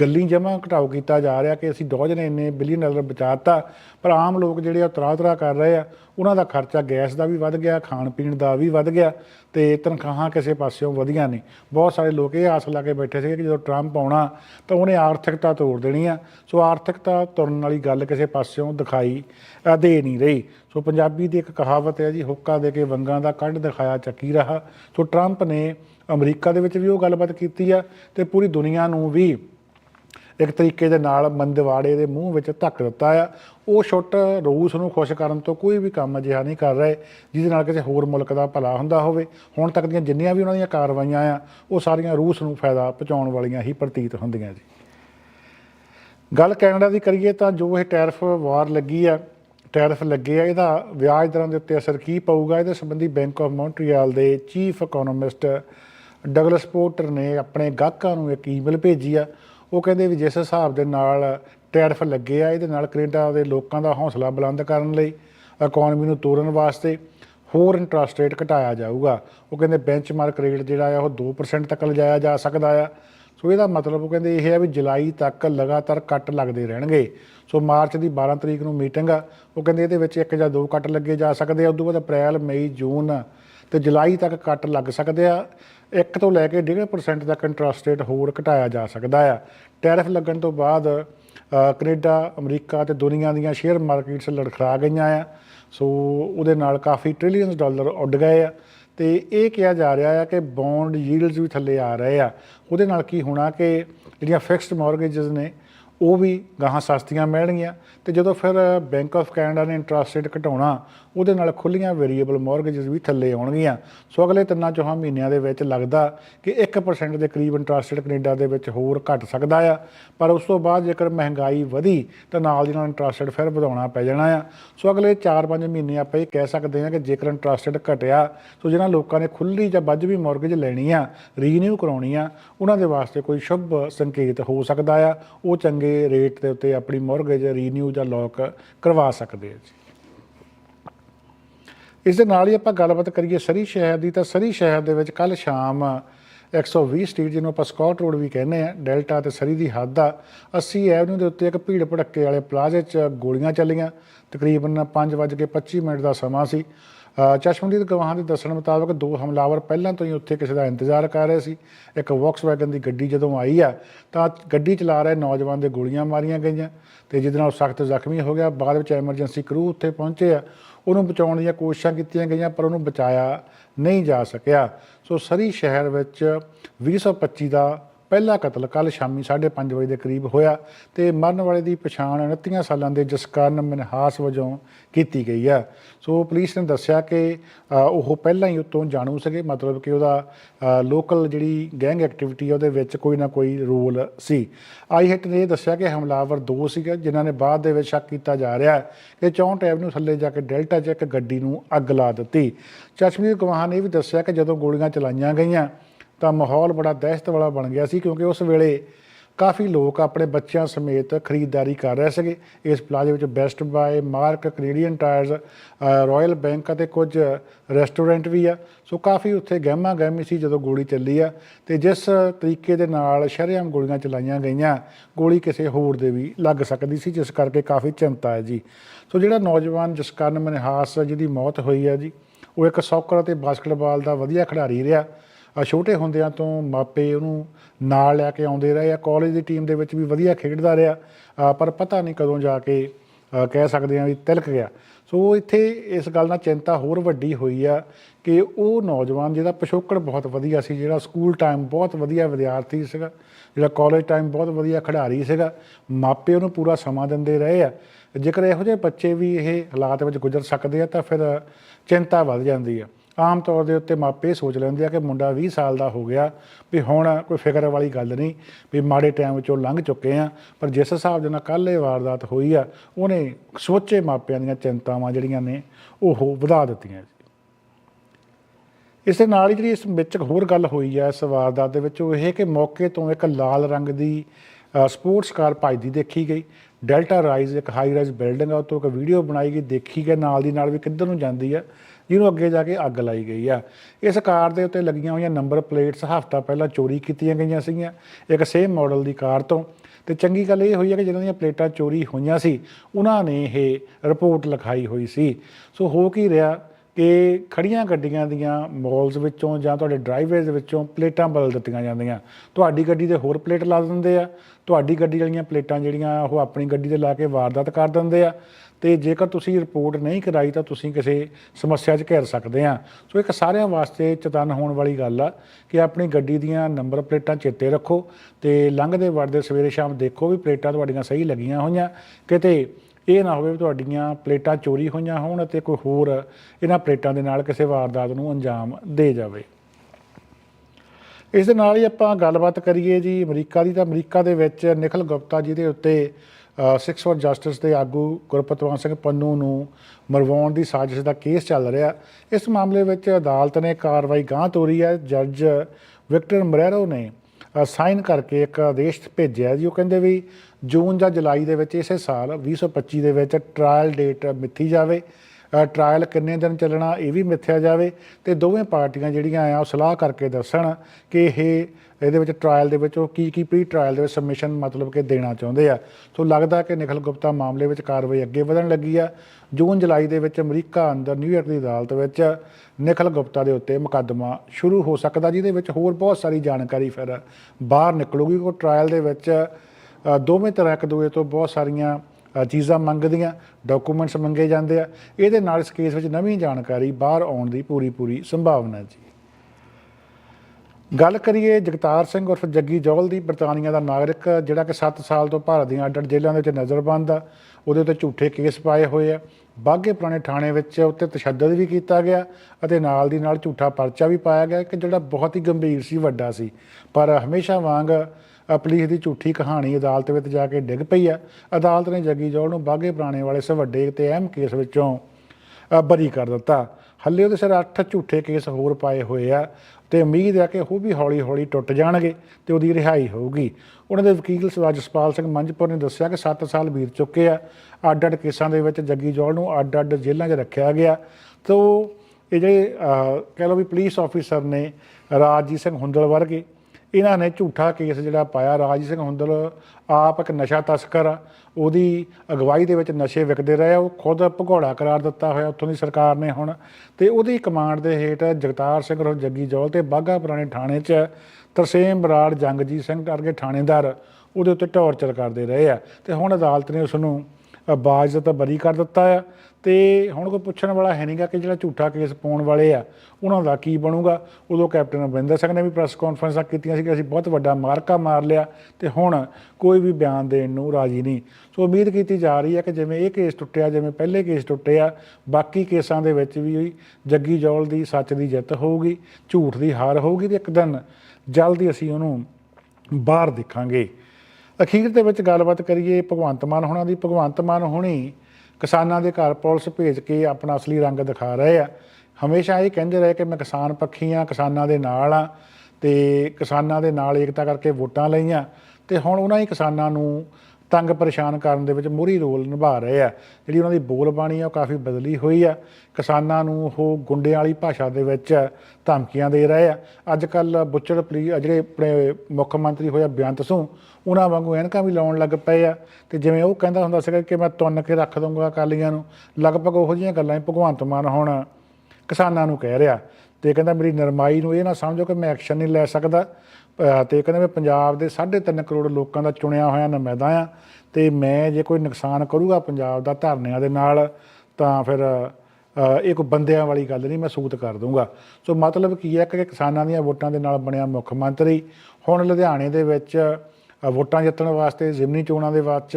ਗੱਲੀ ਜਮ੍ਹਾਂ ਘਟਾਓ ਕੀਤਾ ਜਾ ਰਿਹਾ ਕਿ ਅਸੀਂ ਡੋਜ ਨੇ ਇੰਨੇ ਬਿਲੀਅਨ ਡਾਲਰ ਬਚਾਤਾ, ਪਰ ਆਮ ਲੋਕ ਜਿਹੜੇ ਆ ਤਰਾ ਤਰਾ ਕਰ ਰਹੇ ਆ, ਉਹਨਾਂ ਦਾ ਖਰਚਾ ਗੈਸ ਦਾ ਵੀ ਵੱਧ ਗਿਆ ਖਾਣ ਪੀਣ ਦਾ ਵੀ ਵੱਧ ਗਿਆ। ਤੇ ਤਨਖਾਹਾਂ ਕਿਸੇ ਪਾਸਿਓਂ ਵਧੀਆਂ ਨਹੀਂ। ਬਹੁਤ ਸਾਰੇ ਲੋਕ ਇਹ ਆਸ ਲਾ ਕੇ ਬੈਠੇ ਸੀਗੇ ਕਿ ਜਦੋਂ ਟਰੰਪ ਆਉਣਾ, ਤਾਂ ਉਹਨੇ ਆਰਥਿਕਤਾ ਤੋੜ ਦੇਣੀ ਆ। ਸੋ ਆਰਥਿਕਤਾ ਤੁਰਨ ਵਾਲੀ ਗੱਲ ਕਿਸੇ ਪਾਸਿਓਂ ਦਿਖਾਈ ਦੇ ਨਹੀਂ ਰਹੀ। ਸੋ ਪੰਜਾਬੀ ਦੀ ਇੱਕ ਕਹਾਵਤ ਹੈ ਜੀ, ਹੁੱਕਾ ਦੇ ਕੇ ਵੰਗਾਂ ਦਾ ਕੱਢ ਦਿਖਾਇਆ ਚੱਕੀ ਰਹਾ। ਸੋ ਟਰੰਪ ਨੇ ਅਮਰੀਕਾ ਦੇ ਵਿੱਚ ਵੀ ਉਹ ਗੱਲਬਾਤ ਕੀਤੀ ਆ ਤੇ ਪੂਰੀ ਦੁਨੀਆ ਨੂੰ ਵੀ ਇੱਕ ਤਰੀਕੇ ਦੇ ਨਾਲ ਮੰਦਵਾੜੇ ਦੇ ਮੂੰਹ ਵਿੱਚ ਧੱਕ ਦਿੱਤਾ ਆ। ਉਹ ਛੁੱਟ ਰੂਸ ਨੂੰ ਖੁਸ਼ ਕਰਨ ਤੋਂ ਕੋਈ ਵੀ ਕੰਮ ਅਜਿਹਾ ਨਹੀਂ ਕਰ ਰਹੇ, ਜਿਹਦੇ ਨਾਲ ਕਿਸੇ ਹੋਰ ਮੁਲਕ ਦਾ ਭਲਾ ਹੁੰਦਾ ਹੋਵੇ। ਹੁਣ ਤੱਕ ਦੀਆਂ ਜਿੰਨੀਆਂ ਵੀ ਉਹਨਾਂ ਦੀਆਂ ਕਾਰਵਾਈਆਂ ਆ, ਉਹ ਸਾਰੀਆਂ ਰੂਸ ਨੂੰ ਫਾਇਦਾ ਪਹੁੰਚਾਉਣ ਵਾਲੀਆਂ ਹੀ ਪ੍ਰਤੀਤ ਹੁੰਦੀਆਂ ਜੀ। ਗੱਲ ਕੈਨੇਡਾ ਦੀ ਕਰੀਏ ਤਾਂ ਜੋ ਇਹ ਟੈਰਿਫ ਵਾਰ ਲੱਗੀ ਆ, ਟੈਰਿਫ ਲੱਗੇ ਆ, ਇਹਦਾ ਵਿਆਜ ਦਰਾਂ ਦੇ ਉੱਤੇ ਅਸਰ ਕੀ ਪਊਗਾ? ਇਹਦੇ ਸੰਬੰਧੀ ਬੈਂਕ ਆਫ ਮੌਂਟਰੀਅਲ ਦੇ ਚੀਫ ਇਕਨੋਮਿਸਟ ਡਗਲਸ ਪੋਰਟਰ ਨੇ ਆਪਣੇ ਗਾਹਕਾਂ ਨੂੰ ਇੱਕ ਈਮੇਲ ਭੇਜੀ ਆ। ਉਹ ਕਹਿੰਦੇ ਵੀ ਜਿਸ ਹਿਸਾਬ ਦੇ ਨਾਲ ਟੈਰਫ ਲੱਗੇ ਆ, ਇਹਦੇ ਨਾਲ ਕੈਨੇਡਾ ਦੇ ਲੋਕਾਂ ਦਾ ਹੌਸਲਾ ਬੁਲੰਦ ਕਰਨ ਲਈ ਇਕਨੋਮੀ ਨੂੰ ਤੋੜਨ ਵਾਸਤੇ ਹੋਰ ਇੰਟਰਸਟ ਰੇਟ ਘਟਾਇਆ ਜਾਊਗਾ। ਉਹ ਕਹਿੰਦੇ ਬੈਂਚਮਾਰਕ ਰੇਟ ਜਿਹੜਾ ਆ, ਉਹ 2% ਤੱਕ ਲਿਜਾਇਆ ਜਾ ਸਕਦਾ ਆ। ਸੋ ਇਹਦਾ ਮਤਲਬ ਉਹ ਕਹਿੰਦੇ ਇਹ ਹੈ ਵੀ ਜੁਲਾਈ ਤੱਕ ਲਗਾਤਾਰ ਕੱਟ ਲੱਗਦੇ ਰਹਿਣਗੇ। ਸੋ ਮਾਰਚ ਦੀ 12 ਤਰੀਕ ਨੂੰ ਮੀਟਿੰਗ ਆ। ਉਹ ਕਹਿੰਦੇ ਇਹਦੇ ਵਿੱਚ ਇੱਕ ਜਾਂ ਦੋ ਕੱਟ ਲੱਗੇ ਜਾ ਸਕਦੇ ਆ। ਉਦੋਂ ਬਾਅਦ ਅਪ੍ਰੈਲ, ਮਈ, ਜੂਨ ਤੇ ਜੁਲਾਈ ਤੱਕ ਕੱਟ ਲੱਗ ਸਕਦੇ ਆ। ਇੱਕ ਤੋਂ ਲੈ ਕੇ 1.5% ਤੱਕ ਇੰਟਰਸਟ ਰੇਟ ਹੋਰ ਘਟਾਇਆ ਜਾ ਸਕਦਾ ਆ। ਟੈਰਿਫ ਲੱਗਣ ਤੋਂ ਬਾਅਦ ਕੈਨੇਡਾ, ਅਮਰੀਕਾ ਤੇ ਦੁਨੀਆ ਦੀਆਂ ਸ਼ੇਅਰ ਮਾਰਕੀਟਸ ਲੜਖੜਾ ਗਈਆਂ ਆ। ਸੋ ਉਹਦੇ ਨਾਲ ਕਾਫੀ ਟ੍ਰਿਲੀਅਨਸ ਡਾਲਰ ਉੱਡ ਗਏ ਆ। ਤੇ ਇਹ ਕਿਹਾ ਜਾ ਰਿਹਾ ਹੈ ਕਿ ਬੌਂਡ ਯੀਲਡਸ ਵੀ ਥੱਲੇ ਆ ਰਹੇ ਆ। ਉਹਦੇ ਨਾਲ ਕੀ ਹੋਣਾ ਕਿ ਜਿਹੜੀਆਂ ਫਿਕਸਡ ਮਾਰਗੇजेस ਨੇ ਉਹ ਵੀ ਗਾਹਾਂ ਸਸਤੀਆਂ ਮਿਲਣਗੀਆਂ। ਤੇ ਜਦੋਂ ਫਿਰ ਬੈਂਕ ਆਫ ਕੈਨੇਡਾ ਨੇ ਇੰਟਰਸਟ ਰੇਟ ਘਟਾਉਣਾ, ਉਹਦੇ ਨਾਲ ਖੁੱਲੀਆਂ ਵੇਰੀਏਬਲ ਮਾਰਗੇजेस ਵੀ ਥੱਲੇ ਆਉਣਗੀਆਂ। ਸੋ ਅਗਲੇ ਤਿੰਨਾਂ ਚੌਹਾਂ ਮਹੀਨਿਆਂ ਦੇ ਵਿੱਚ ਲੱਗਦਾ ਕਿ 1% ਦੇ ਕਰੀਬ ਇੰਟਰਸਟ ਰੇਟ ਕੈਨੇਡਾ ਦੇ ਵਿੱਚ ਹੋਰ ਘਟ ਸਕਦਾ ਆ। ਪਰ ਉਸ ਤੋਂ ਬਾਅਦ ਜੇਕਰ ਮਹਿੰਗਾਈ ਵਧੀ, ਤਾਂ ਨਾਲ ਦੀ ਨਾਲ ਇੰਟਰਸਟ ਰੇਟ ਫਿਰ ਵਧਾਉਣਾ ਪੈ ਜਾਣਾ ਆ। ਸੋ ਅਗਲੇ 4-5 ਮਹੀਨੇ ਆਪਾਂ ਇਹ ਕਹਿ ਸਕਦੇ ਹਾਂ ਕਿ ਜੇਕਰ ਇੰਟਰਸਟ ਰੇਟ ਘਟਿਆ, ਸੋ ਜਿਹਨਾਂ ਲੋਕਾਂ ਨੇ ਖੁੱਲੀ ਜਾਂ ਵੱਜ ਵੀ ਮਾਰਗੇਜ ਲੈਣੀ ਆ ਰੀਨਿਊ ਕਰਾਉਣੀ ਆ, ਉਹਨਾਂ ਦੇ ਵਾਸਤੇ ਕੋਈ ਸ਼ੁਭ ਸੰਕੇਤ ਹੋ ਸਕਦਾ ਆ। ਉਹ ਚੰਗੇ ਰੇਟ ਦੇ ਉੱਤੇ ਆਪਣੀ ਮਾਰਗੇਜ ਰੀਨਿਊ ਜਾਂ ਲੌਕ ਕਰਵਾ ਸਕਦੇ ਆ ਜੀ। ਇਸ ਦੇ ਨਾਲ ਹੀ ਆਪਾਂ ਗੱਲਬਾਤ ਕਰੀਏ ਸਰੀ ਸ਼ਹਿਰ ਦੀ, ਤਾਂ ਸਰੀ ਸ਼ਹਿਰ ਦੇ ਵਿੱਚ ਕੱਲ ਸ਼ਾਮ 120 ਸਟਰੀਟ ਜਿਹਨੂੰ ਆਪਾਂ ਸਕਾਟ ਰੋਡ ਵੀ ਕਹਿੰਦੇ ਆ, ਡੈਲਟਾ ਤੇ ਸਰੀ ਦੀ ਹੱਦ ਆ 80 ਐਵਨਿਊ ਦੇ ਉੱਤੇ ਇੱਕ ਭੀੜ ਭੜੱਕੇ ਵਾਲੇ ਪਲਾਜ਼ੇ 'ਚ ਗੋਲੀਆਂ ਚੱਲੀਆਂ, ਤਕਰੀਬਨ 5:25 ਮਿੰਟ ਦਾ ਸਮਾਂ ਸੀ। ਚਸ਼ਮਦੀਦ ਗਵਾਹਾਂ ਦੇ ਦੱਸਣ ਮੁਤਾਬਕ ਦੋ ਹਮਲਾਵਰ ਪਹਿਲਾਂ ਤੋਂ ਹੀ ਉੱਥੇ ਕਿਸੇ ਦਾ ਇੰਤਜ਼ਾਰ ਕਰ ਰਹੇ ਸੀ। ਇੱਕ ਵੌਕਸਵੈਗਨ ਦੀ ਗੱਡੀ ਜਦੋਂ ਆਈ ਆ, ਤਾਂ ਗੱਡੀ ਚਲਾ ਰਹੇ ਨੌਜਵਾਨ ਦੇ ਗੋਲੀਆਂ ਮਾਰੀਆਂ ਗਈਆਂ ਤੇ ਜਿਹਦੇ ਨਾਲ ਸਖਤ ਜ਼ਖਮੀ ਹੋ ਗਿਆ। ਬਾਅਦ ਵਿੱਚ ਐਮਰਜੈਂਸੀ ਕਰੂ ਉੱਥੇ ਪਹੁੰਚੇ ਆ। ਉਹਨੂੰ ਬਚਾਉਣ ਦੀਆਂ ਕੋਸ਼ਿਸ਼ਾਂ ਕੀਤੀਆਂ ਗਈਆਂ, ਪਰ ਉਹਨੂੰ ਬਚਾਇਆ ਨਹੀਂ ਜਾ ਸਕਿਆ। ਸੋ ਸਰੀ ਸ਼ਹਿਰ ਵਿੱਚ 2025 ਦਾ ਪਹਿਲਾ ਕਤਲ ਕੱਲ ਸ਼ਾਮੀ 5:30 ਵਜੇ ਦੇ ਕਰੀਬ ਹੋਇਆ ਤੇ ਮਰਨ ਵਾਲੇ ਦੀ ਪਛਾਣ 29 ਸਾਲਾਂ ਦੇ ਜਸਕਰਨ ਮਨਹਾਸ ਵਜੋਂ ਕੀਤੀ ਗਈ ਹੈ ਸੋ ਪੁਲਿਸ ਨੇ ਦੱਸਿਆ ਕਿ ਉਹ ਪਹਿਲਾਂ ਹੀ ਉਤੋਂ ਜਾਣੂ ਸੀਗੇ, ਮਤਲਬ ਕਿ ਉਹਦਾ ਲੋਕਲ ਜਿਹੜੀ ਗੈਂਗ ਐਕਟੀਵਿਟੀ ਹੈ ਉਹਦੇ ਵਿੱਚ ਕੋਈ ਨਾ ਕੋਈ ਰੋਲ ਸੀ। ਆਈ ਹਿੱਟ ਨੇ ਇਹ ਦੱਸਿਆ ਕਿ ਹਮਲਾਵਰ ਦੋ ਸੀਗੇ, ਜਿਨ੍ਹਾਂ ਨੇ ਬਾਅਦ ਦੇ ਵਿੱਚ ਸ਼ੱਕ ਕੀਤਾ ਜਾ ਰਿਹਾ ਹੈ ਕਿ 64 ਐਵਨਿਊ ਥੱਲੇ ਜਾ ਕੇ ਡੈਲਟਾ 'ਚ ਇੱਕ ਗੱਡੀ ਨੂੰ ਅੱਗ ਲਾ ਦਿੱਤੀ। ਚਸ਼ਮਦੀਦ ਗਵਾਹਾਂ ਨੇ ਇਹ ਵੀ ਦੱਸਿਆ ਕਿ ਜਦੋਂ ਗੋਲੀਆਂ ਚਲਾਈਆਂ ਗਈਆਂ ਤਾਂ ਮਾਹੌਲ ਬੜਾ ਦਹਿਸ਼ਤ ਵਾਲਾ ਬਣ ਗਿਆ ਸੀ ਕਿਉਂਕਿ ਉਸ ਵੇਲੇ ਕਾਫੀ ਲੋਕ ਆਪਣੇ ਬੱਚਿਆਂ ਸਮੇਤ ਖਰੀਦਦਾਰੀ ਕਰ ਰਹੇ ਸੀਗੇ। ਇਸ ਪਲਾਜ਼ੇ ਵਿੱਚ Best Buy Mark, Canadian Tires Royal Bank ਅਤੇ ਕੁਝ ਰੈਸਟੋਰੈਂਟ ਵੀ ਆ। ਸੋ ਕਾਫੀ ਉੱਥੇ ਗਹਿਮਾ ਗਹਿਮੀ ਸੀ ਜਦੋਂ ਗੋਲੀ ਚੱਲੀ ਆ ਤੇ ਜਿਸ ਤਰੀਕੇ ਦੇ ਨਾਲ ਸ਼ਰੇਆਮ ਗੋਲੀਆਂ ਚਲਾਈਆਂ ਗਈਆਂ, ਗੋਲੀ ਕਿਸੇ ਹੋਰ ਦੇ ਵੀ ਲੱਗ ਸਕਦੀ ਸੀ, ਜਿਸ ਕਰਕੇ ਕਾਫੀ ਚਿੰਤਾ ਹੈ ਜੀ। ਸੋ ਜਿਹੜਾ ਨੌਜਵਾਨ ਜਸਕਰਨ ਮਨਹਾਸ ਜਿਹਦੀ ਮੌਤ ਹੋਈ ਆ ਜੀ, ਉਹ ਇੱਕ ਸੌਕਰ ਅਤੇ ਬਾਸਕਟਬਾਲ ਦਾ ਵਧੀਆ ਖਿਡਾਰੀ ਰਿਹਾ। ਛੋਟੇ ਹੁੰਦਿਆਂ ਤੋਂ ਮਾਪੇ ਉਹਨੂੰ ਨਾਲ ਲੈ ਕੇ ਆਉਂਦੇ ਰਹੇ ਆ ਕਾਲਜ ਦੀ ਟੀਮ ਦੇ ਵਿੱਚ ਵੀ ਵਧੀਆ ਖੇਡਦਾ ਰਿਹਾ। ਪਰ ਪਤਾ ਨਹੀਂ ਕਦੋਂ ਜਾ ਕੇ ਕਹਿ ਸਕਦੇ ਆ ਵੀ ਤਿਲਕ ਗਿਆ। ਸੋ ਇੱਥੇ ਇਸ ਗੱਲ ਨਾਲ ਚਿੰਤਾ ਹੋਰ ਵੱਡੀ ਹੋਈ ਆ ਕਿ ਉਹ ਨੌਜਵਾਨ ਜਿਹਦਾ ਪਿਛੋਕੜ ਬਹੁਤ ਵਧੀਆ ਸੀ, ਜਿਹੜਾ ਸਕੂਲ ਟਾਈਮ ਬਹੁਤ ਵਧੀਆ ਵਿਦਿਆਰਥੀ ਸੀਗਾ, ਜਿਹੜਾ ਕਾਲਜ ਟਾਈਮ ਬਹੁਤ ਵਧੀਆ ਖਿਡਾਰੀ ਸੀਗਾ, ਮਾਪੇ ਉਹਨੂੰ ਪੂਰਾ ਸਮਾਂ ਦਿੰਦੇ ਰਹੇ ਆ। ਜੇਕਰ ਇਹੋ ਜਿਹੇ ਬੱਚੇ ਵੀ ਇਹ ਹਾਲਾਤ ਵਿੱਚ ਗੁਜ਼ਰ ਸਕਦੇ ਆ ਤਾਂ ਫਿਰ ਚਿੰਤਾ ਵੱਧ ਜਾਂਦੀ ਆ। ਆਮ ਤੌਰ ਦੇ ਉੱਤੇ ਮਾਪੇ ਇਹ ਸੋਚ ਲੈਂਦੇ ਆ ਕਿ ਮੁੰਡਾ 20 ਸਾਲ ਦਾ ਹੋ ਗਿਆ ਵੀ ਹੁਣ ਕੋਈ ਫਿਕਰ ਵਾਲੀ ਗੱਲ ਨਹੀਂ ਵੀ ਮਾੜੇ ਟਾਈਮ ਵਿੱਚੋਂ ਲੰਘ ਚੁੱਕੇ ਆ, ਪਰ ਜਿਸ ਹਿਸਾਬ ਦੇ ਨਾਲ ਕੱਲ੍ਹ ਇਹ ਵਾਰਦਾਤ ਹੋਈ ਆ, ਉਹਨੇ ਸੋਚੇ ਮਾਪਿਆਂ ਦੀਆਂ ਚਿੰਤਾਵਾਂ ਜਿਹੜੀਆਂ ਨੇ, ਉਹ ਵਧਾ ਦਿੱਤੀਆਂ ਇਸ ਦੇ ਨਾਲ ਹੀ ਜਿਹੜੀ ਇਸ ਵਿੱਚ ਹੋਰ ਗੱਲ ਹੋਈ ਆ ਇਸ ਵਾਰਦਾਤ ਦੇ ਵਿੱਚ, ਉਹ ਇਹ ਕਿ ਮੌਕੇ ਤੋਂ ਇੱਕ ਲਾਲ ਰੰਗ ਦੀ ਸਪੋਰਟਸ ਕਾਰ ਭੱਜਦੀ ਦੇਖੀ ਗਈ। ਡੈਲਟਾ ਰਾਈਜ਼, ਇੱਕ ਹਾਈ ਰਾਈਜ਼ ਬਿਲਡਿੰਗ ਆ ਉਹ ਤੋਂ ਇੱਕ ਵੀਡੀਓ ਬਣਾਈ ਗਈ, ਦੇਖੀ ਗਈ, ਨਾਲ ਦੀ ਨਾਲ ਵੀ ਕਿੱਧਰ ਨੂੰ ਜਾਂਦੀ ਆ, ਜਿਹਨੂੰ ਅੱਗੇ ਜਾ ਕੇ ਅੱਗ ਲਾਈ ਗਈ ਆ। ਇਸ ਕਾਰ ਦੇ ਉੱਤੇ ਲੱਗੀਆਂ ਹੋਈਆਂ ਨੰਬਰ ਪਲੇਟਸ ਹਫ਼ਤਾ ਪਹਿਲਾਂ ਚੋਰੀ ਕੀਤੀਆਂ ਗਈਆਂ ਸੀਗੀਆਂ, ਇੱਕ ਸੇਮ ਮਾਡਲ ਦੀ ਕਾਰ ਤੋਂ। ਤੇ ਚੰਗੀ ਗੱਲ ਇਹ ਹੋਈ ਹੈ ਕਿ ਜਿਹਨਾਂ ਦੀਆਂ ਪਲੇਟਾਂ ਚੋਰੀ ਹੋਈਆਂ ਸੀ, ਉਹਨਾਂ ਨੇ ਇਹ ਰਿਪੋਰਟ ਲਿਖਾਈ ਹੋਈ ਸੀ। ਸੋ ਹੋ ਕੀ ਰਿਹਾ ਕਿ ਖੜੀਆਂ ਗੱਡੀਆਂ ਦੀਆਂ ਮਾਲਸ ਵਿੱਚੋਂ ਜਾਂ ਤੁਹਾਡੇ ਡਰਾਈਵੇਜ਼ ਵਿੱਚੋਂ ਪਲੇਟਾਂ ਬਦਲ ਦਿੱਤੀਆਂ ਜਾਂਦੀਆਂ। ਤੁਹਾਡੀ ਗੱਡੀ ਦੇ ਹੋਰ ਪਲੇਟ ਲਾ ਦਿੰਦੇ ਆ। ਤੁਹਾਡੀ ਗੱਡੀ ਵਾਲੀਆਂ ਪਲੇਟਾਂ ਜਿਹੜੀਆਂ, ਉਹ ਆਪਣੀ ਗੱਡੀ ਤੇ ਲਾ ਕੇ ਵਾਰਦਾਤ ਕਰ ਦਿੰਦੇ ਆ। ਤੇ ਜੇਕਰ ਤੁਸੀਂ ਰਿਪੋਰਟ ਨਹੀਂ ਕਰਾਈ ਤਾਂ ਤੁਸੀਂ ਕਿਸੇ ਸਮੱਸਿਆ 'ਚ ਘਿਰ ਸਕਦੇ ਆ। ਸੋ ਇੱਕ ਸਾਰਿਆਂ ਵਾਸਤੇ ਚਤਨ ਹੋਣ ਵਾਲੀ ਗੱਲ ਆ ਕਿ ਆਪਣੀ ਗੱਡੀ ਦੀਆਂ ਨੰਬਰ ਪਲੇਟਾਂ ਚੇਤੇ ਰੱਖੋ ਤੇ ਲੰਘਦੇ ਵੜਦੇ ਸਵੇਰੇ ਸ਼ਾਮ ਦੇਖੋ ਵੀ ਪਲੇਟਾਂ ਤੁਹਾਡੀਆਂ ਸਹੀ ਲੱਗੀਆਂ ਹੋਈਆਂ। ਕਿਤੇ ਇਹ ਨਾ ਹੋਵੇ ਵੀ ਤੁਹਾਡੀਆਂ ਪਲੇਟਾਂ ਚੋਰੀ ਹੋਈਆਂ ਹੋਣ ਅਤੇ ਕੋਈ ਹੋਰ ਇਹਨਾਂ ਪਲੇਟਾਂ ਦੇ ਨਾਲ ਕਿਸੇ ਵਾਰਦਾਤ ਨੂੰ ਅੰਜਾਮ ਦੇ ਜਾਵੇ। ਇਸ ਦੇ ਨਾਲ ਹੀ ਆਪਾਂ ਗੱਲਬਾਤ ਕਰੀਏ ਜੀ, ਅਮਰੀਕਾ ਦੀ ਤਾਂ ਅਮਰੀਕਾ ਦੇ ਵਿੱਚ ਨਿਖਲ ਗੁਪਤਾ ਜੀ ਦੇ ਉੱਤੇ ਸਿਕਸ ਫॉर ਜਸਟਿਸ ਦੇ ਆਗੂ ਗੁਰਪਤਵੰਤ ਸਿੰਘ ਪੰਨੂ ਨੂੰ ਮਰਵਾਉਣ ਦੀ ਸਾਜ਼ਿਸ਼ ਦਾ ਕੇਸ ਚੱਲ ਰਿਹਾ। ਇਸ ਮਾਮਲੇ ਵਿੱਚ ਅਦਾਲਤ ਨੇ ਕਾਰਵਾਈ ਗਾਂਹ ਤੋਰੀ ਹੈ। ਜੱਜ ਵਿਕਟਰ ਮਰੈਰੋ ਨੇ ਸਾਈਨ ਕਰਕੇ ਇੱਕ ਆਦੇਸ਼ ਭੇਜਿਆ ਜੀ। ਉਹ ਕਹਿੰਦੇ ਵੀ ਜੂਨ ਜਾਂ ਜੁਲਾਈ ਦੇ ਵਿੱਚ ਇਸੇ ਸਾਲ 2025 ਦੇ ਵਿੱਚ ਟ੍ਰਾਇਲ ਡੇਟ ਮਿੱਥੀ ਜਾਵੇ। ਟ੍ਰਾਇਲ ਕਿੰਨੇ ਦਿਨ ਚੱਲਣਾ ਇਹ ਵੀ ਮਿੱਥਿਆ ਜਾਵੇ ਤੇ ਦੋਵੇਂ ਪਾਰਟੀਆਂ ਜਿਹੜੀਆਂ ਆ ਉਹ ਸਲਾਹ ਕਰਕੇ ਦੱਸਣ ਕਿ ਇਹ ਇਹਦੇ ਵਿੱਚ ਟ੍ਰਾਇਲ ਦੇ ਵਿੱਚ ਉਹ ਕੀ ਕੀ ਪ੍ਰੀ ਟ੍ਰਾਇਲ ਦੇ ਵਿੱਚ ਸਬਮਿਸ਼ਨ ਮਤਲਬ ਕਿ ਦੇਣਾ ਚਾਹੁੰਦੇ ਆ। ਸੋ ਲੱਗਦਾ ਕਿ ਨਿਖਲ ਗੁਪਤਾ ਮਾਮਲੇ ਵਿੱਚ ਕਾਰਵਾਈ ਅੱਗੇ ਵਧਣ ਲੱਗੀ ਆ। ਜੂਨ, ਜੁਲਾਈ ਦੇ ਵਿੱਚ ਅਮਰੀਕਾ ਅੰਦਰ ਨਿਊਯਾਰਕ ਦੀ ਅਦਾਲਤ ਵਿੱਚ ਨਿਖਲ ਗੁਪਤਾ ਦੇ ਉੱਤੇ ਮੁਕੱਦਮਾ ਸ਼ੁਰੂ ਹੋ ਸਕਦਾ, ਜਿਹਦੇ ਵਿੱਚ ਹੋਰ ਬਹੁਤ ਸਾਰੀ ਜਾਣਕਾਰੀ ਫਿਰ ਬਾਹਰ ਨਿਕਲੂਗੀ। ਉਹ ਟ੍ਰਾਇਲ ਦੇ ਵਿੱਚ ਦੋਵੇਂ ਤਰ੍ਹਾਂ ਇੱਕ ਦੂਜੇ ਤੋਂ ਬਹੁਤ ਸਾਰੀਆਂ ਚੀਜ਼ਾਂ ਮੰਗਦੀਆਂ ਡਾਕੂਮੈਂਟਸ ਮੰਗੇ ਜਾਂਦੇ ਆ। ਇਹਦੇ ਨਾਲ ਇਸ ਕੇਸ ਵਿੱਚ ਨਵੀਂ ਜਾਣਕਾਰੀ ਬਾਹਰ ਆਉਣ ਦੀ ਪੂਰੀ ਪੂਰੀ ਸੰਭਾਵਨਾ ਜੀ। ਗੱਲ ਕਰੀਏ ਜਗਤਾਰ ਸਿੰਘ ਉਰਫ ਜੱਗੀ ਜੋਹਲ ਦੀ, ਬਰਤਾਨੀਆ ਦਾ ਨਾਗਰਿਕ, ਜਿਹੜਾ ਕਿ 7 ਸਾਲ ਤੋਂ ਭਾਰਤ ਦੀਆਂ ਅੱਡ ਅੱਡ ਜੇਲ੍ਹਾਂ ਦੇ ਵਿੱਚ ਨਜ਼ਰਬੰਦ ਆ। ਉਹਦੇ ਉੱਤੇ ਝੂਠੇ ਕੇਸ ਪਾਏ ਹੋਏ ਆ। ਬਾਗੇ ਪੁਰਾਣੇ ਥਾਣੇ ਵਿੱਚ ਉੱਤੇ ਤਸ਼ੱਦਦ ਵੀ ਕੀਤਾ ਗਿਆ ਅਤੇ ਨਾਲ ਦੀ ਨਾਲ ਝੂਠਾ ਪਰਚਾ ਵੀ ਪਾਇਆ ਗਿਆ ਕਿ ਜਿਹੜਾ ਬਹੁਤ ਹੀ ਗੰਭੀਰ ਸੀ, ਵੱਡਾ ਸੀ। ਪਰ ਹਮੇਸ਼ਾ ਵਾਂਗ ਪੁਲਿਸ ਦੀ ਝੂਠੀ ਕਹਾਣੀ ਅਦਾਲਤ ਵਿੱਚ ਜਾ ਕੇ ਡਿੱਗ ਪਈ ਆ। ਅਦਾਲਤ ਨੇ ਜੱਗੀ ਜੋਲ ਨੂੰ ਬਾਗੇ ਪੁਰਾਣੇ ਵਾਲੇ ਇਸ ਵੱਡੇ ਤੇ ਅਹਿਮ ਕੇਸ ਵਿੱਚੋਂ ਬਰੀ ਕਰ ਦਿੱਤਾ। ਹੱਲੇ ਉਹਦੇ ਸਿਰ 8 ਝੂਠੇ ਕੇਸ ਹੋਰ ਪਾਏ ਹੋਏ ਆ ਤੇ ਉਮੀਦ ਹੈ ਕਿ ਉਹ ਵੀ ਹੌਲੀ-ਹੌਲੀ ਟੁੱਟ ਜਾਣਗੇ ਤੇ ਉਹਦੀ ਰਿਹਾਈ ਹੋਊਗੀ। ਉਹਨਾਂ ਦੇ ਵਕੀਲ ਸਵਾ ਜਸਪਾਲ ਸਿੰਘ ਮੰਝਪੁਰ ਨੇ ਦੱਸਿਆ ਕਿ 7 ਸਾਲ ਬੀਤ ਚੁੱਕੇ ਆ। ਅੱਡ-ਅੱਡ ਕੇਸਾਂ ਦੇ ਵਿੱਚ ਜੱਗੀ ਜੋਲ ਨੂੰ ਅੱਡ-ਅੱਡ ਜੇਲ੍ਹਾਂ 'ਚ ਰੱਖਿਆ ਗਿਆ। ਤੋ ਇਹ ਜਿਹੜੇ ਕਹਿ ਲਓ ਵੀ ਪੁਲਿਸ ਆਫੀਸਰ ਨੇ ਰਾਜਜੀਤ ਸਿੰਘ ਹੁੰਦਲ ਵਰਗੇ ਇਹਨਾਂ ਨੇ ਝੂਠਾ ਕੇਸ ਜਿਹੜਾ ਪਾਇਆ ਰਾਜ ਸਿੰਘ ਹੁੰਦਲ ਆਪ ਇੱਕ ਨਸ਼ਾ ਤਸਕਰ ਉਹਦੀ ਅਗਵਾਈ ਦੇ ਵਿੱਚ ਨਸ਼ੇ ਵਿਕਦੇ ਰਹੇ ਉਹ ਖੁਦ ਭਗੌੜਾ ਕਰਾਰ ਦਿੱਤਾ ਹੋਇਆ ਉੱਥੋਂ ਦੀ ਸਰਕਾਰ ਨੇ ਹੁਣ। ਤੇ ਉਹਦੀ ਕਮਾਂਡ ਦੇ ਹੇਠ ਜਗਤਾਰ ਸਿੰਘ ਰੋ ਜੱਗੀ ਜੋਲ ਤੇ ਬਾਗਾ ਪੁਰਾਣੇ ਥਾਣੇ 'ਚ ਤਰਸੇਮ ਬਰਾੜ ਜੰਗਜੀਤ ਸਿੰਘ ਕਰਕੇ ਥਾਣੇਦਾਰ ਉਹਦੇ ਉੱਤੇ ਟੌਰਚਰ ਕਰਦੇ ਰਹੇ ਆ। ਤੇ ਹੁਣ ਅਦਾਲਤ ਨੇ ਉਸ ਨੂੰ ਬਾਜ਼ਤ ਬਰੀ ਕਰ ਦਿੱਤਾ ਆ। ਤੇ ਹੁਣ ਕੋਈ ਪੁੱਛਣ ਵਾਲਾ ਹੈ ਨਹੀਂਗਾ ਕਿ ਜਿਹੜਾ ਝੂਠਾ ਕੇਸ ਪਾਉਣ ਵਾਲੇ ਆ, ਉਹਨਾਂ ਦਾ ਕੀ ਬਣੂਗਾ? ਉਦੋਂ ਕੈਪਟਨ ਅਮਰਿੰਦਰ ਸਿੰਘ ਨੇ ਵੀ ਪ੍ਰੈਸ ਕਾਨਫਰੰਸਾਂ ਕੀਤੀਆਂ ਸੀ ਕਿ ਅਸੀਂ ਬਹੁਤ ਵੱਡਾ ਮਾਰਕਾ ਮਾਰ ਲਿਆ ਤੇ ਹੁਣ ਕੋਈ ਵੀ ਬਿਆਨ ਦੇਣ ਨੂੰ ਰਾਜੀ ਨਹੀਂ। ਸੋ ਉਮੀਦ ਕੀਤੀ ਜਾ ਰਹੀ ਹੈ ਕਿ ਜਿਵੇਂ ਇਹ ਕੇਸ ਟੁੱਟਿਆ, ਜਿਵੇਂ ਪਹਿਲੇ ਕੇਸ ਟੁੱਟੇ ਆ ਬਾਕੀ ਕੇਸਾਂ ਦੇ ਵਿੱਚ ਵੀ ਜੱਗੀ ਜੌਲ ਦੀ ਸੱਚ ਦੀ ਜਿੱਤ ਹੋਊਗੀ, ਝੂਠ ਦੀ ਹਾਰ ਹੋਊਗੀ ਤੇ ਇੱਕ ਦਿਨ ਜਲਦੀ ਅਸੀਂ ਉਹਨੂੰ ਬਾਹਰ ਦੇਖਾਂਗੇ। ਅਖੀਰ ਦੇ ਵਿੱਚ ਗੱਲਬਾਤ ਕਰੀਏ ਭਗਵੰਤ ਮਾਨ ਹੋਣਾ ਦੀ। ਭਗਵੰਤ ਮਾਨ ਹੋਣੀ ਕਿਸਾਨਾਂ ਦੇ ਘਰ ਪੁਲਿਸ ਭੇਜ ਕੇ ਆਪਣਾ ਅਸਲੀ ਰੰਗ ਦਿਖਾ ਰਹੇ ਆ। ਹਮੇਸ਼ਾ ਇਹ ਕਹਿੰਦੇ ਰਹੇ ਕਿ ਮੈਂ ਕਿਸਾਨ ਪੱਖੀ ਆ, ਕਿਸਾਨਾਂ ਦੇ ਨਾਲ ਆ ਤੇ ਕਿਸਾਨਾਂ ਦੇ ਨਾਲ ਏਕਤਾ ਕਰਕੇ ਵੋਟਾਂ ਲਈਆਂ ਤੇ ਹੁਣ ਉਹਨਾਂ ਹੀ ਕਿਸਾਨਾਂ ਨੂੰ ਤੰਗ ਪਰੇਸ਼ਾਨ ਕਰਨ ਦੇ ਵਿੱਚ ਮੋਹਰੀ ਰੋਲ ਨਿਭਾ ਰਹੇ ਆ। ਜਿਹੜੀ ਉਹਨਾਂ ਦੀ ਬੋਲ ਬਾਣੀ ਆ, ਉਹ ਕਾਫੀ ਬਦਲੀ ਹੋਈ ਆ। ਕਿਸਾਨਾਂ ਨੂੰ ਉਹ ਗੁੰਡਿਆਂ ਵਾਲੀ ਭਾਸ਼ਾ ਦੇ ਵਿੱਚ ਧਮਕੀਆਂ ਦੇ ਰਹੇ ਆ। ਅੱਜ ਕੱਲ ਬੁੱਚੜ ਪਲੀ ਜਿਹੜੇ ਆਪਣੇ ਮੁੱਖ ਮੰਤਰੀ ਹੋਇਆ ਬੇਅੰਤ ਸਿੰਘ, ਉਹਨਾਂ ਵਾਂਗੂ ਐਨਕਾਂ ਵੀ ਲਾਉਣ ਲੱਗ ਪਏ ਆ। ਤੇ ਜਿਵੇਂ ਉਹ ਕਹਿੰਦਾ ਹੁੰਦਾ ਸੀਗਾ ਕਿ ਮੈਂ ਤੁੰਨ ਕੇ ਰੱਖ ਦਊਂਗਾ ਅਕਾਲੀਆਂ ਨੂੰ, ਲਗਭਗ ਉਹੋ ਜਿਹੀਆਂ ਗੱਲਾਂ ਹੀ ਭਗਵੰਤ ਮਾਨ ਹੁਣ ਕਿਸਾਨਾਂ ਨੂੰ ਕਹਿ ਰਿਹਾ। ਤੇ ਕਹਿੰਦਾ, ਮੇਰੀ ਨਰਮਾਈ ਨੂੰ ਇਹ ਨਾ ਸਮਝੋ ਕਿ ਮੈਂ ਐਕਸ਼ਨ ਨਹੀਂ ਲੈ ਸਕਦਾ। ਤੇ ਕਹਿੰਦੇ ਮੈਂ ਪੰਜਾਬ ਦੇ 3.5 ਕਰੋੜ ਲੋਕਾਂ ਦਾ ਚੁਣਿਆ ਹੋਇਆ ਨੁਮਾਇੰਦਾ ਆ, ਤੇ ਮੈਂ ਜੇ ਕੋਈ ਨੁਕਸਾਨ ਕਰੂਗਾ ਪੰਜਾਬ ਦਾ ਧਰਨਿਆਂ ਦੇ ਨਾਲ, ਤਾਂ ਫਿਰ, ਅਹ, ਇਹ ਕੋਈ ਬੰਦਿਆਂ ਵਾਲੀ ਗੱਲ ਨਹੀਂ, ਮੈਂ ਸੂਤ ਕਰ ਦੂੰਗਾ ਸੋ ਮਤਲਬ ਕੀ ਹੈ ਕਿ ਕਿਸਾਨਾਂ ਦੀਆਂ ਵੋਟਾਂ ਦੇ ਨਾਲ ਬਣਿਆ ਮੁੱਖ ਮੰਤਰੀ, ਹੁਣ ਲੁਧਿਆਣੇ ਦੇ ਵਿੱਚ ਵੋਟਾਂ ਜਿੱਤਣ ਵਾਸਤੇ ਜ਼ਿਮਨੀ ਚੋਣਾਂ ਦੇ ਬਾਅਦ ਚ,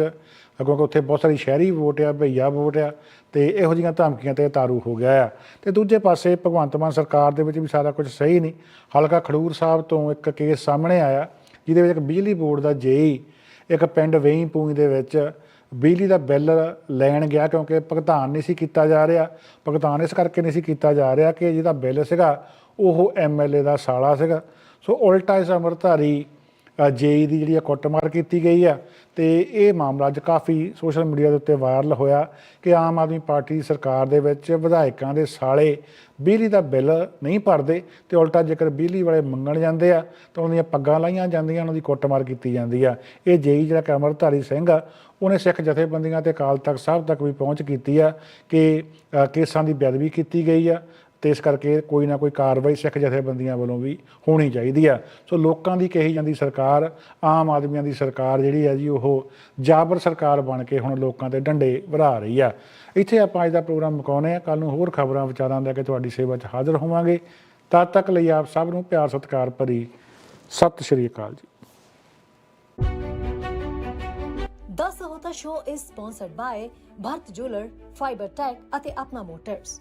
ਕਿਉਂਕਿ ਉੱਥੇ ਬਹੁਤ ਸਾਰੀ ਸ਼ਹਿਰੀ ਵੋਟ ਆ, ਭਈਆ ਵੋਟ ਆ ਤੇ ਇਹੋ ਜਿਹੀਆਂ ਧਮਕੀਆਂ ਤੇ ਤਾਰੂ ਹੋ ਗਿਆ ਆ। ਤੇ ਦੂਜੇ ਪਾਸੇ ਭਗਵੰਤ ਮਾਨ ਸਰਕਾਰ ਦੇ ਵਿੱਚ ਵੀ ਸਾਰਾ ਕੁਝ ਸਹੀ ਨਹੀਂ। ਹਲਕਾ ਖਡੂਰ ਸਾਹਿਬ ਤੋਂ ਇੱਕ ਕੇਸ ਸਾਹਮਣੇ ਆਇਆ, ਜਿਹਦੇ ਵਿੱਚ ਇੱਕ ਬਿਜਲੀ ਬੋਰਡ ਦਾ ਜੇਈ, ਇੱਕ ਪਿੰਡ ਵੇਈ ਪੂਈ ਦੇ ਵਿੱਚ ਬਿਜਲੀ ਦਾ ਬਿੱਲ ਲੈਣ ਗਿਆ ਕਿਉਂਕਿ ਭੁਗਤਾਨ ਨਹੀਂ ਸੀ ਕੀਤਾ ਜਾ ਰਿਹਾ। ਭੁਗਤਾਨ ਇਸ ਕਰਕੇ ਨਹੀਂ ਸੀ ਕੀਤਾ ਜਾ ਰਿਹਾ ਕਿ ਜਿਹਦਾ ਬਿੱਲ ਸੀਗਾ, ਉਹ ਐਮਐਲਏ ਦਾ ਸਾਲਾ ਸੀਗਾ। ਸੋ ਉਲਟਾ ਇਸ ਅਮਰਧਾਰੀ ਜੇਈ ਦੀ ਜਿਹੜੀ ਆ ਕੁੱਟਮਾਰ ਕੀਤੀ ਗਈ ਆ। ਤੇ ਇਹ ਮਾਮਲਾ ਅੱਜ ਕਾਫੀ ਸੋਸ਼ਲ ਮੀਡੀਆ ਦੇ ਉੱਤੇ ਵਾਇਰਲ ਹੋਇਆ ਕਿ ਆਮ ਆਦਮੀ ਪਾਰਟੀ ਦੀ ਸਰਕਾਰ ਦੇ ਵਿੱਚ ਵਿਧਾਇਕਾਂ ਦੇ ਸਾਲੇ ਬਿਜਲੀ ਦਾ ਬਿੱਲ ਨਹੀਂ ਭਰਦੇ ਤੇ ਉਲਟਾ ਜੇਕਰ ਬਿਜਲੀ ਵਾਲੇ ਮੰਗਣ ਜਾਂਦੇ ਆ ਤਾਂ ਉਹਨਾਂ ਦੀਆਂ ਪੱਗਾਂ ਲਾਈਆਂ ਜਾਂਦੀਆਂ, ਉਹਨਾਂ ਦੀ ਕੁੱਟਮਾਰ ਕੀਤੀ ਜਾਂਦੀ ਆ। ਇਹ ਜੇਈ ਜਿਹੜਾ ਕਿ ਅਮਰਧਾਰੀ ਸਿੰਘ ਆ, ਉਹਨੇ ਸਿੱਖ ਜਥੇਬੰਦੀਆਂ ਤੇ ਅਕਾਲ ਤਖਤ ਸਾਹਿਬ ਤੱਕ ਵੀ ਪਹੁੰਚ ਕੀਤੀ ਆ ਕਿ ਕੇਸਾਂ ਦੀ ਬੇਅਦਬੀ ਕੀਤੀ ਗਈ ਆ। ਤੇ ਇਸ ਕਰਕੇ ਕੋਈ ਨਾ ਕੋਈ ਕਾਰਵਾਈ ਸਿੱਖ ਜਥੇਬੰਦੀਆਂ ਵੱਲੋਂ ਵੀ ਹੋਣੀ ਚਾਹੀਦੀ ਆ। ਸੋ ਲੋਕਾਂ ਦੀ ਕਹੀ ਜਾਂਦੀ ਸਰਕਾਰ ਆਮ ਆਦਮੀਆਂ ਦੀ ਸਰਕਾਰ ਜਿਹੜੀ ਹੈ ਜੀ ਉਹ ਜਾਬਰ ਸਰਕਾਰ ਬਣ ਕੇ ਹੁਣ ਲੋਕਾਂ ਤੇ ਡੰਡੇ ਵਰਾ ਰਹੀ ਆ। ਇੱਥੇ ਆਪਾਂ ਅੱਜ ਦਾ ਪ੍ਰੋਗਰਾਮ ਮੁਕਾਉਂਦੇ ਆ। ਕੱਲ ਨੂੰ ਹੋਰ ਖਬਰਾਂ ਵਿਚਾਰਾਂ ਲੈ ਕੇ ਤੁਹਾਡੀ ਸੇਵਾ 'ਚ ਹਾਜ਼ਰ ਹੋਵਾਂਗੇ। ਤਦ ਤੱਕ ਲਈ ਆਪ ਸਭ ਨੂੰ ਪਿਆਰ ਸਤਿਕਾਰ ਭਰੀ ਸਤਿ ਸ਼੍ਰੀ ਅਕਾਲ ਜੀ। The Sahota Show is sponsored by Bharat Jeweler, Fiber Tech ਅਤੇ ਆਪਣਾ ਮੋਟਰਸ